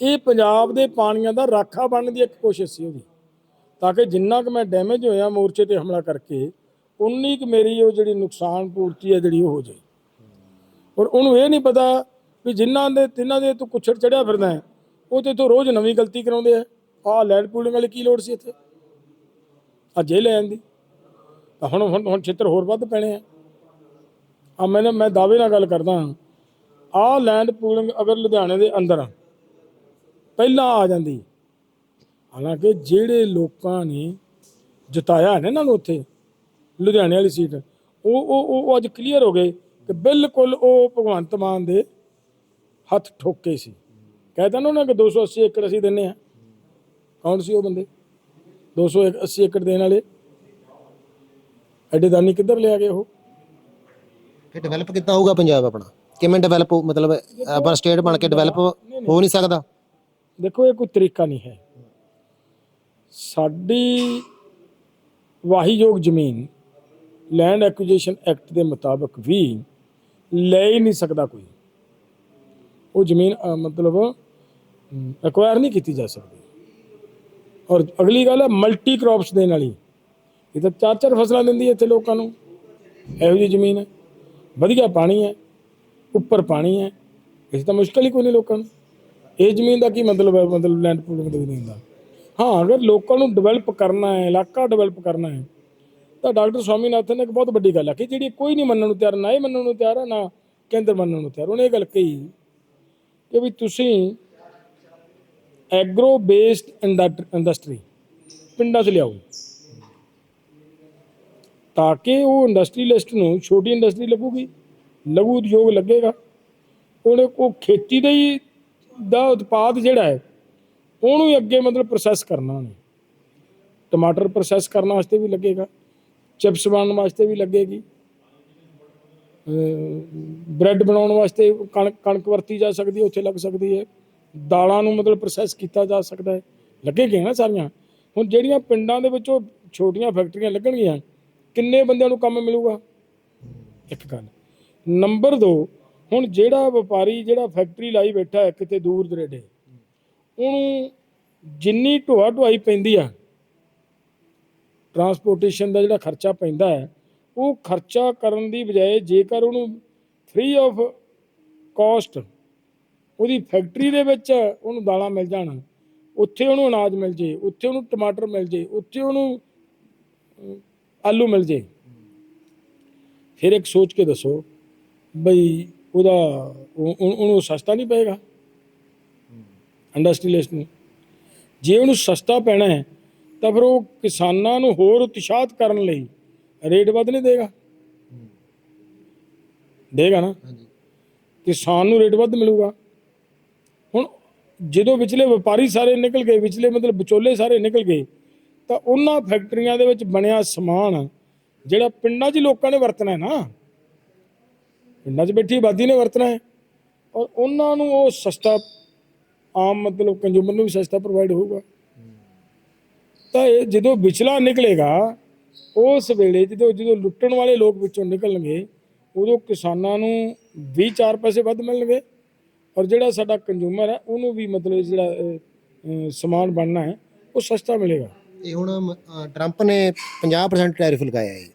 ਇਹ ਪੰਜਾਬ ਦੇ ਪਾਣੀਆਂ ਦਾ ਰਾਖਾ ਬਣਨ ਦੀ ਇੱਕ ਕੋਸ਼ਿਸ਼ ਸੀ ਉਹਦੀ। ਤਾਂ ਕਿ ਜਿੰਨਾ ਕੁ ਮੈਂ ਡੈਮੇਜ ਹੋਇਆ ਮੋਰਚੇ ਤੇ ਹਮਲਾ ਕਰਕੇ, ਉਨੀ ਕੁ ਮੇਰੀ ਉਹ ਜਿਹੜੀ ਨੁਕਸਾਨ ਪੂਰਤੀ ਹੈ ਜਿਹੜੀ ਉਹ ਹੋ ਜਾਏ। ਔਰ ਉਹਨੂੰ ਇਹ ਨਹੀਂ ਪਤਾ ਵੀ ਜਿਨ੍ਹਾਂ ਦੇ ਤਿੰਨਾਂ ਦੇ ਤੂੰ ਕੁਛੜ ਚੜਿਆ ਫਿਰਦਾ ਹੈ, ਉਹ ਤੇ ਤੋਂ ਰੋਜ਼ ਨਵੀਂ ਗਲਤੀ ਕਰਾਉਂਦੇ ਆ। ਆਹ ਲੈਂਡ ਪੂਲਿੰਗ ਵਾਲੀ ਕੀ ਲੋੜ ਸੀ ਇੱਥੇ? ਆ ਜੇ ਲੈ ਆਂਦੀ ਤਾਂ ਹੁਣ ਹੁਣ ਹੁਣ ਛਿੱਤਰ ਹੋਰ ਵੱਧ ਪੈਣੇ ਆ। ਆ ਮੈਨੇ ਮੈਂ ਦਾਅਵੇ ਨਾਲ ਗੱਲ ਕਰਦਾ ਆਹ ਲੈਂਡ ਪੂਲਿੰਗ ਅਗਰ ਲੁਧਿਆਣੇ ਦੇ ਅੰਦਰ ਪਹਿਲਾਂ ਆ ਜਾਂਦੀ। ਹਾਲਾਂਕਿ ਜਿਹੜੇ ਲੋਕਾਂ ਨੇ ਜਿਤਾਇਆ ਹੈ ਨਾ ਇਹਨਾਂ ਨੂੰ ਉੱਥੇ, ਲੁਧਿਆਣੇ ਵਾਲੀ ਸੀਟ ਉਹ ਉਹ ਉਹ- ਉਹ ਅੱਜ ਕਲੀਅਰ ਹੋ ਗਏ ਕਿ ਬਿਲਕੁਲ ਉਹ ਭਗਵੰਤ ਮਾਨ ਦੇ ਹੱਥ ਠੋਕੇ ਸੀ। ਕਹਿੰਦਾ ਨਾ ਉਹਨਾਂ ਕਿ 280 ਏਕੜ ਅਸੀਂ ਦਿੰਨੇ ਆ ਕੌਣ ਸੀ ਉਹ ਬੰਦੇ? 280 ਏਕੜ ਦੇਣ ਵਾਲੇ। ਐਡੇ ਦਾਨੀ ਕਿੱਧਰ ਲਿਆ ਗਏ ਉਹ? ਫਿਰ ਡਿਵੈਲਪ ਕਿੱਦਾਂ ਹੋਊਗਾ ਪੰਜਾਬ ਆਪਣਾ। ਕਿਵੇਂ ਡਿਵੈਲਪ ਮਤਲਬ ਆਪਣਾ ਸਟੇਟ ਬਣ ਕੇ ਡਿਵੈਲਪ ਹੋ ਨਹੀਂ ਸਕਦਾ। ਦੇਖੋ ਇਹ ਕੋਈ ਤਰੀਕਾ ਨਹੀਂ ਹੈ। ਸਾਡੀ ਵਾਹੀਯੋਗ ਜ਼ਮੀਨ ਲੈਂਡ ਐਕੁਜੀਸ਼ਨ ਐਕਟ ਦੇ ਮੁਤਾਬਕ ਵੀ ਲੈ ਹੀ ਨਹੀਂ ਸਕਦਾ ਕੋਈ। ਉਹ ਜ਼ਮੀਨ ਅ, ਮਤਲਬ ਐਕਵਾਇਰ ਨਹੀਂ ਕੀਤੀ ਜਾ ਸਕਦੀ। ਔਰ ਅਗਲੀ ਗੱਲ ਹੈ ਮਲਟੀ ਕ੍ਰੌਪਸ ਦੇਣ ਵਾਲੀ। ਇਹ ਤਾਂ ਚਾਰ ਚਾਰ ਫਸਲਾਂ ਦਿੰਦੀ ਹੈ ਇੱਥੇ ਲੋਕਾਂ ਨੂੰ। ਇਹੋ ਜਿਹੀ ਜ਼ਮੀਨ ਹੈ। ਵਧੀਆ ਪਾਣੀ ਹੈ। ਉੱਪਰ ਪਾਣੀ ਹੈ। ਇਸ ਤਾਂ ਮੁਸ਼ਕਲ ਹੀ ਕੋਈ ਨਹੀਂ ਲੋਕਾਂ ਨੂੰ। ਇਹ ਜ਼ਮੀਨ ਦਾ ਕੀ ਮਤਲਬ ਹੈ? ਮਤਲਬ ਲੈਂਡ ਪੂਲਿੰਗ ਦਾ ਵੀ ਨਹੀਂ ਹੁੰਦਾ। ਹਾਂ ਅਗਰ ਲੋਕਾਂ ਨੂੰ ਡਿਵੈਲਪ ਕਰਨਾ ਹੈ ਇਲਾਕਾ ਡਿਵੈਲਪ ਕਰਨਾ ਹੈ ਤਾਂ ਡਾਕਟਰ ਸਵਾਮੀਨਾਥਨ ਨੇ ਇੱਕ ਬਹੁਤ ਵੱਡੀ ਗੱਲ ਆਖੀ ਜਿਹੜੀ ਕੋਈ ਨਹੀਂ ਮੰਨਣ ਨੂੰ ਤਿਆਰ ਨਾ ਇਹ ਮੰਨਣ ਨੂੰ ਤਿਆਰ ਹੈ ਨਾ ਕੇਂਦਰ ਮੰਨਣ ਨੂੰ ਤਿਆਰ। ਉਹਨੇ ਇਹ ਗੱਲ ਕਹੀ ਕਿ ਵੀ ਤੁਸੀਂ ਐਗਰੋ ਬੇਸਡ ਇੰਡਸਟਰੀ ਪਿੰਡਾਂ 'ਚ ਲਿਆਓ। ਤਾਂ ਕਿ ਉਹ ਇੰਡਸਟਰੀ ਲਿਸਟ ਨੂੰ ਛੋਟੀ ਇੰਡਸਟਰੀ ਲੱਗੂਗੀ, ਲਘੂ ਉਦਯੋਗ ਲੱਗੇਗਾ। ਉਹਨੇ ਉਹ ਖੇਤੀ ਦਾ ਹੀ ਦਾ ਉਤਪਾਦ ਜਿਹੜਾ ਹੈ, ਉਹਨੂੰ ਹੀ ਅੱਗੇ ਮਤਲਬ ਪ੍ਰੋਸੈਸ ਕਰਨਾ ਉਹਨੇ। ਟਮਾਟਰ ਪ੍ਰੋਸੈਸ ਕਰਨ ਵਾਸਤੇ ਵੀ ਲੱਗੇਗਾ ਚਿਪਸ ਬਣਾਉਣ ਵਾਸਤੇ ਵੀ ਲੱਗੇਗੀ। ਬ੍ਰੈਡ ਬਣਾਉਣ ਵਾਸਤੇ ਕਣਕ ਕਣਕ ਵਰਤੀ ਜਾ ਸਕਦੀ ਹੈ, ਉੱਥੇ ਲੱਗ ਸਕਦੀ ਹੈ। ਦਾਲਾਂ ਨੂੰ ਮਤਲਬ ਪ੍ਰੋਸੈਸ ਕੀਤਾ ਜਾ ਸਕਦਾ ਹੈ। ਲੱਗੇਗੀਆਂ ਨਾ ਸਾਰੀਆਂ। ਹੁਣ ਜਿਹੜੀਆਂ ਪਿੰਡਾਂ ਦੇ ਵਿੱਚੋਂ ਛੋਟੀਆਂ ਫੈਕਟਰੀਆਂ ਲੱਗਣਗੀਆਂ, ਕਿੰਨੇ ਬੰਦਿਆਂ ਨੂੰ ਕੰਮ ਮਿਲੂਗਾ? ਇੱਕ ਗੱਲ। ਨੰਬਰ 2 ਹੁਣ ਜਿਹੜਾ ਵਪਾਰੀ, ਜਿਹੜਾ ਫੈਕਟਰੀ ਲਾਈ ਬੈਠਾ ਹੈ, ਕਿਤੇ ਦੂਰ ਦਰੇਡੇ, ਉਹਨੂੰ ਜਿੰਨੀ ਢੋਆ ਢੁਆਈ ਪੈਂਦੀ ਆ ਟਰਾਂਸਪੋਰਟੇਸ਼ਨ ਦਾ ਜਿਹੜਾ ਖਰਚਾ ਪੈਂਦਾ ਹੈ ਉਹ ਖਰਚਾ ਕਰਨ ਦੀ ਬਜਾਏ ਜੇਕਰ ਉਹਨੂੰ ਫ੍ਰੀ ਆਫ ਕਾਸਟ ਉਹਦੀ ਫੈਕਟਰੀ ਦੇ ਵਿੱਚ ਉਹਨੂੰ ਦਾਲਾਂ ਮਿਲ ਜਾਣ, ਉੱਥੇ ਉਹਨੂੰ ਅਨਾਜ ਮਿਲ ਜੇ, ਉੱਥੇ ਉਹਨੂੰ ਟਮਾਟਰ ਮਿਲ ਜੇ, ਉੱਥੇ ਉਹਨੂੰ ਆਲੂ ਮਿਲ ਜੇ। ਫਿਰ ਇੱਕ ਸੋਚ ਕੇ ਦੱਸੋ ਬਈ ਉਹਦਾ ਉਹਨੂੰ ਸਸਤਾ ਨਹੀਂ ਪਏਗਾ ਇੰਡਸਟਰੀਲਿਸਟ ਨੂੰ। ਜੇ ਉਹਨੂੰ ਸਸਤਾ ਪੈਣਾ ਹੈ ਤਾਂ ਫਿਰ ਉਹ ਕਿਸਾਨਾਂ ਨੂੰ ਹੋਰ ਉਤਸ਼ਾਹਤ ਕਰਨ ਲਈ ਰੇਟ ਵੱਧ ਨਹੀਂ ਦੇਗਾ। ਦੇਗਾ ਨਾ? ਕਿਸਾਨ ਨੂੰ ਰੇਟ ਵੱਧ ਮਿਲੂਗਾ। ਹੁਣ ਜਦੋਂ ਵਿਚਲੇ ਵਪਾਰੀ ਸਾਰੇ ਨਿਕਲ ਗਏ ਵਿਚਲੇ ਮਤਲਬ ਵਿਚੋਲੇ ਸਾਰੇ ਨਿਕਲ ਗਏ ਤਾਂ ਉਹਨਾਂ ਫੈਕਟਰੀਆਂ ਦੇ ਵਿੱਚ ਬਣਿਆ ਸਮਾਨ ਜਿਹੜਾ ਪਿੰਡਾਂ 'ਚ ਲੋਕਾਂ ਨੇ ਵਰਤਣਾ ਹੈ ਨਾ। ਪਿੰਡਾਂ 'ਚ ਬੈਠੀ ਆਬਾਦੀ ਨੇ ਵਰਤਣਾ ਹੈ। ਔਰ ਉਹਨਾਂ ਨੂੰ ਉਹ ਸਸਤਾ ਆਮ ਮਤਲਬ ਕੰਜ਼ੂਮਰ ਨੂੰ ਵੀ ਸਸਤਾ ਪ੍ਰੋਵਾਈਡ ਹੋਊਗਾ। ਤਾਂ ਇਹ ਜਦੋਂ ਵਿਚਲਾ ਨਿਕਲੇਗਾ ਉਸ ਵੇਲੇ ਜਦੋਂ ਜਦੋਂ ਲੁੱਟਣ ਵਾਲੇ ਲੋਕ ਵਿੱਚੋਂ ਨਿਕਲਣਗੇ ਉਦੋਂ ਕਿਸਾਨਾਂ ਨੂੰ ਵੀ ਚਾਰ ਪੈਸੇ ਵੱਧ ਮਿਲਣਗੇ ਔਰ ਜਿਹੜਾ ਸਾਡਾ ਕੰਜ਼ੂਮਰ ਹੈ ਉਹਨੂੰ ਵੀ ਮਤਲਬ ਜਿਹੜਾ ਸਮਾਨ ਬਣਨਾ ਹੈ ਉਹ ਸਸਤਾ ਮਿਲੇਗਾ। ਇਹ ਹੁਣ ਟਰੰਪ ਨੇ 50% ਟੈਰਿਫ ਲਗਾਇਆ ਹੈ।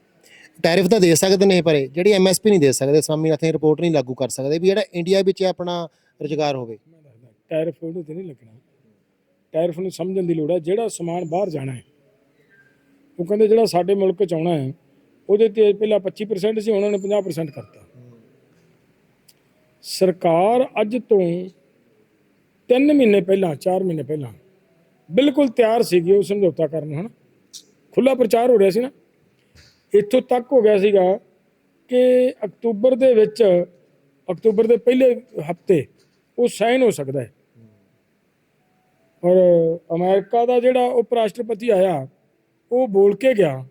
ਟੈਰਿਫ ਤਾਂ ਦੇ ਸਕਦੇ ਨੇ ਪਰ ਜਿਹੜੀ ਐਮਐਸਪੀ ਨਹੀਂ ਦੇ ਸਕਦੇ ਸਵਾਮੀਨਾਥਨ ਰਿਪੋਰਟ ਨਹੀਂ ਲਾਗੂ ਕਰ ਸਕਦੇ ਵੀ ਜਿਹੜਾ ਇੰਡੀਆ ਵਿੱਚ ਆਪਣਾ ਰੁਜ਼ਗਾਰ ਹੋਵੇ। ਟੈਰਿਫ ਉਹਦੇ ਤੇ ਨਹੀਂ ਲੱਗਣਾ। ਟੈਰਿਫ ਨੂੰ ਸਮਝਣ ਦੀ ਲੋੜ ਹੈ ਜਿਹੜਾ ਸਮਾਨ ਬਾਹਰ ਜਾਣਾ ਹੈ ਉਹ ਕਹਿੰਦੇ ਜਿਹੜਾ ਸਾਡੇ ਮੁਲਕ ਚ ਆਉਣਾ ਹੈ, ਉਹਦੇ ਤੇ ਪਹਿਲਾਂ 25% ਸੀ, ਉਹਨਾਂ ਨੇ 50% ਕਰਤਾ। ਸਰਕਾਰ ਅੱਜ ਤੋਂ 3 ਮਹੀਨੇ ਪਹਿਲਾਂ 4 ਮਹੀਨੇ ਪਹਿਲਾਂ ਬਿਲਕੁਲ ਤਿਆਰ ਸੀਗੀ ਉਹ ਸਮਝੌਤਾ ਕਰਨ ਨੂੰ ਹਨ? ਖੁੱਲਾ ਪ੍ਰਚਾਰ ਹੋ ਰਿਹਾ ਸੀ ਨਾ। ਇੱਥੋਂ ਤੱਕ ਹੋ ਗਿਆ ਸੀਗਾ ਕਿ ਅਕਤੂਬਰ ਦੇ ਵਿੱਚ, ਅਕਤੂਬਰ ਦੇ ਪਹਿਲੇ ਹਫ਼ਤੇ ਉਹ ਸਾਈਨ ਹੋ ਸਕਦਾ ਹੈ। ਔਰ ਅਮਰੀਕਾ ਦਾ ਜਿਹੜਾ ਉਪ ਰਾਸ਼ਟਰਪਤੀ ਆਇਆ ਉਹ ਬੋਲ ਕੇ ਗਿਆ।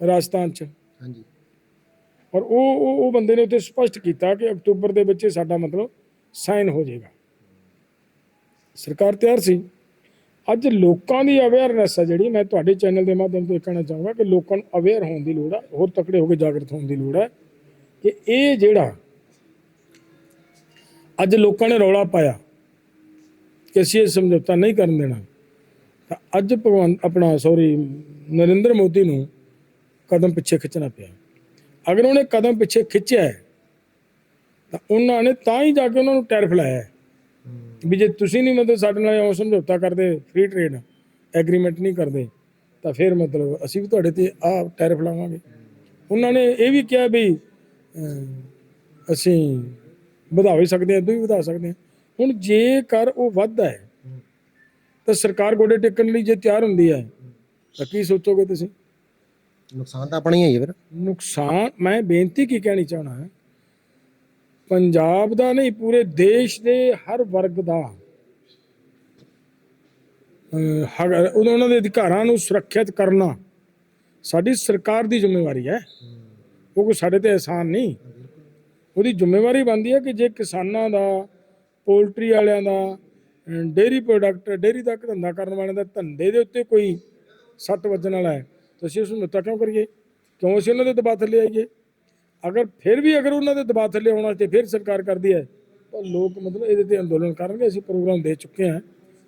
ਰਾਜਸਥਾਨ ਚ। ਹਾਂਜੀ। ਔਰ ਉਹ ਉਹ ਉਹ ਬੰਦੇ ਨੇ ਉੱਥੇ ਸਪਸ਼ਟ ਕੀਤਾ ਕਿ ਅਕਤੂਬਰ ਦੇ ਵਿੱਚ ਇਹ ਸਾਡਾ ਮਤਲਬ ਸਾਈਨ ਹੋ ਜਾਏਗਾ। ਸਰਕਾਰ ਤਿਆਰ ਸੀ। ਅੱਜ ਲੋਕਾਂ ਦੀ ਅਵੇਅਰਨੈਸ ਹੈ ਜਿਹੜੀ ਮੈਂ ਤੁਹਾਡੇ ਚੈਨਲ ਦੇ ਮਾਧਿਅਮ ਤੋਂ ਇਹ ਕਹਿਣਾ ਚਾਹੂੰਗਾ ਕਿ ਲੋਕਾਂ ਨੂੰ ਅਵੇਅਰ ਹੋਣ ਦੀ ਲੋੜ ਹੈ ਹੋਰ ਤਕੜੇ ਹੋ ਕੇ ਜਾਗਰਤ ਹੋਣ ਦੀ ਲੋੜ ਹੈ ਕਿ ਇਹ ਜਿਹੜਾ ਅੱਜ ਲੋਕਾਂ ਨੇ ਰੌਲਾ ਪਾਇਆ ਕਿ ਅਸੀਂ ਇਹ ਸਮਝੌਤਾ ਨਹੀਂ ਕਰਨ ਦੇਣਾ। ਤਾਂ ਅੱਜ ਭਗਵੰਤ ਆਪਣਾ ਸੌਰੀ ਨਰਿੰਦਰ ਮੋਦੀ ਨੂੰ ਕਦਮ ਪਿੱਛੇ ਖਿੱਚਣਾ ਪਿਆ। ਅਗਰ ਉਹਨੇ ਕਦਮ ਪਿੱਛੇ ਖਿੱਚਿਆ ਤਾਂ ਉਹਨਾਂ ਨੇ ਤਾਂ ਹੀ ਜਾ ਕੇ ਉਹਨਾਂ ਨੂੰ ਟੈਰਿਫ ਲਾਇਆ ਵੀ ਜੇ ਤੁਸੀਂ ਨਹੀਂ ਮਤਲਬ ਸਾਡੇ ਨਾਲ ਉਹ ਸਮਝੌਤਾ ਕਰਦੇ ਫ੍ਰੀ ਟ੍ਰੇਡ ਐਗਰੀਮੈਂਟ ਨਹੀਂ ਕਰਦੇ, ਤਾਂ ਫਿਰ ਮਤਲਬ ਅਸੀਂ ਵੀ ਤੁਹਾਡੇ ਤੇ ਆ ਟੈਰਿਫ ਲਾਵਾਂਗੇ। ਉਹਨਾਂ ਨੇ ਇਹ ਵੀ ਕਿਹਾ ਵੀ ਅਸੀਂ ਵਧਾ ਵੀ ਸਕਦੇ ਹਾਂ ਇਦੋਂ ਵੀ ਵਧਾ ਸਕਦੇ ਹਾਂ। ਹੁਣ ਜੇਕਰ ਉਹ ਵੱਧਦਾ ਹੈ ਤਾਂ ਸਰਕਾਰ ਗੋਡੇ ਟੇਕਣ ਲਈ ਜੇ ਤਿਆਰ ਹੁੰਦੀ ਹੈ ਤਾਂ ਕੀ ਸੋਚੋਗੇ ਤੁਸੀਂ? ਨੁਕਸਾਨ ਤਾਂ ਆਪਣਾ ਹੀ ਫਿਰ। ਨੁਕਸਾਨ ਮੈਂ ਬੇਨਤੀ ਕੀ ਕਹਿਣੀ ਚਾਹਣਾ ਹੈ ਪੰਜਾਬ ਦਾ ਨਹੀਂ ਪੂਰੇ ਦੇਸ਼ ਦੇ ਹਰ ਵਰਗ ਦਾ ਉਹਨਾਂ ਦੇ ਅਧਿਕਾਰਾਂ ਨੂੰ ਸੁਰੱਖਿਅਤ ਕਰਨਾ ਸਾਡੀ ਸਰਕਾਰ ਦੀ ਜ਼ਿੰਮੇਵਾਰੀ ਹੈ। ਉਹ ਕੋਈ ਸਾਡੇ ਤੇ ਆਸਾਨ ਨਹੀਂ। ਉਹਦੀ ਜ਼ਿੰਮੇਵਾਰੀ ਬਣਦੀ ਹੈ ਕਿ ਜੇ ਕਿਸਾਨਾਂ ਦਾ ਪੋਲਟਰੀ ਵਾਲਿਆਂ ਦਾ ਡੇਰੀ ਪ੍ਰੋਡਕਟ ਡੇਰੀ ਤੱਕ ਧੰਦਾ ਕਰਨ ਵਾਲਿਆਂ ਦਾ ਧੰਦੇ ਦੇ ਉੱਤੇ ਕੋਈ ਸੱਟ ਵੱਜਣ ਵਾਲਾ ਹੈ। ਤਾਂ ਅਸੀਂ ਉਸ ਨੂੰ ਮਿੱਤਾ ਕਿਉਂ ਕਰੀਏ? ਕਿਉਂ ਅਸੀਂ ਉਹਨਾਂ ਦੇ ਦਬਾਅ ਥੱਲੇ ਆਈਏ? ਅਗਰ ਫਿਰ ਵੀ ਅਗਰ ਉਹਨਾਂ ਦੇ ਦਬਾਅ ਥੱਲੇ ਆਉਣਾ ਤੇ ਫਿਰ ਸਰਕਾਰ ਕਰਦੀ ਹੈ, ਤਾਂ ਲੋਕ ਮਤਲਬ ਇਹਦੇ ਤੇ ਅੰਦੋਲਨ ਕਰਨਗੇ। ਅਸੀਂ ਪ੍ਰੋਗਰਾਮ ਦੇ ਚੁੱਕੇ ਹਾਂ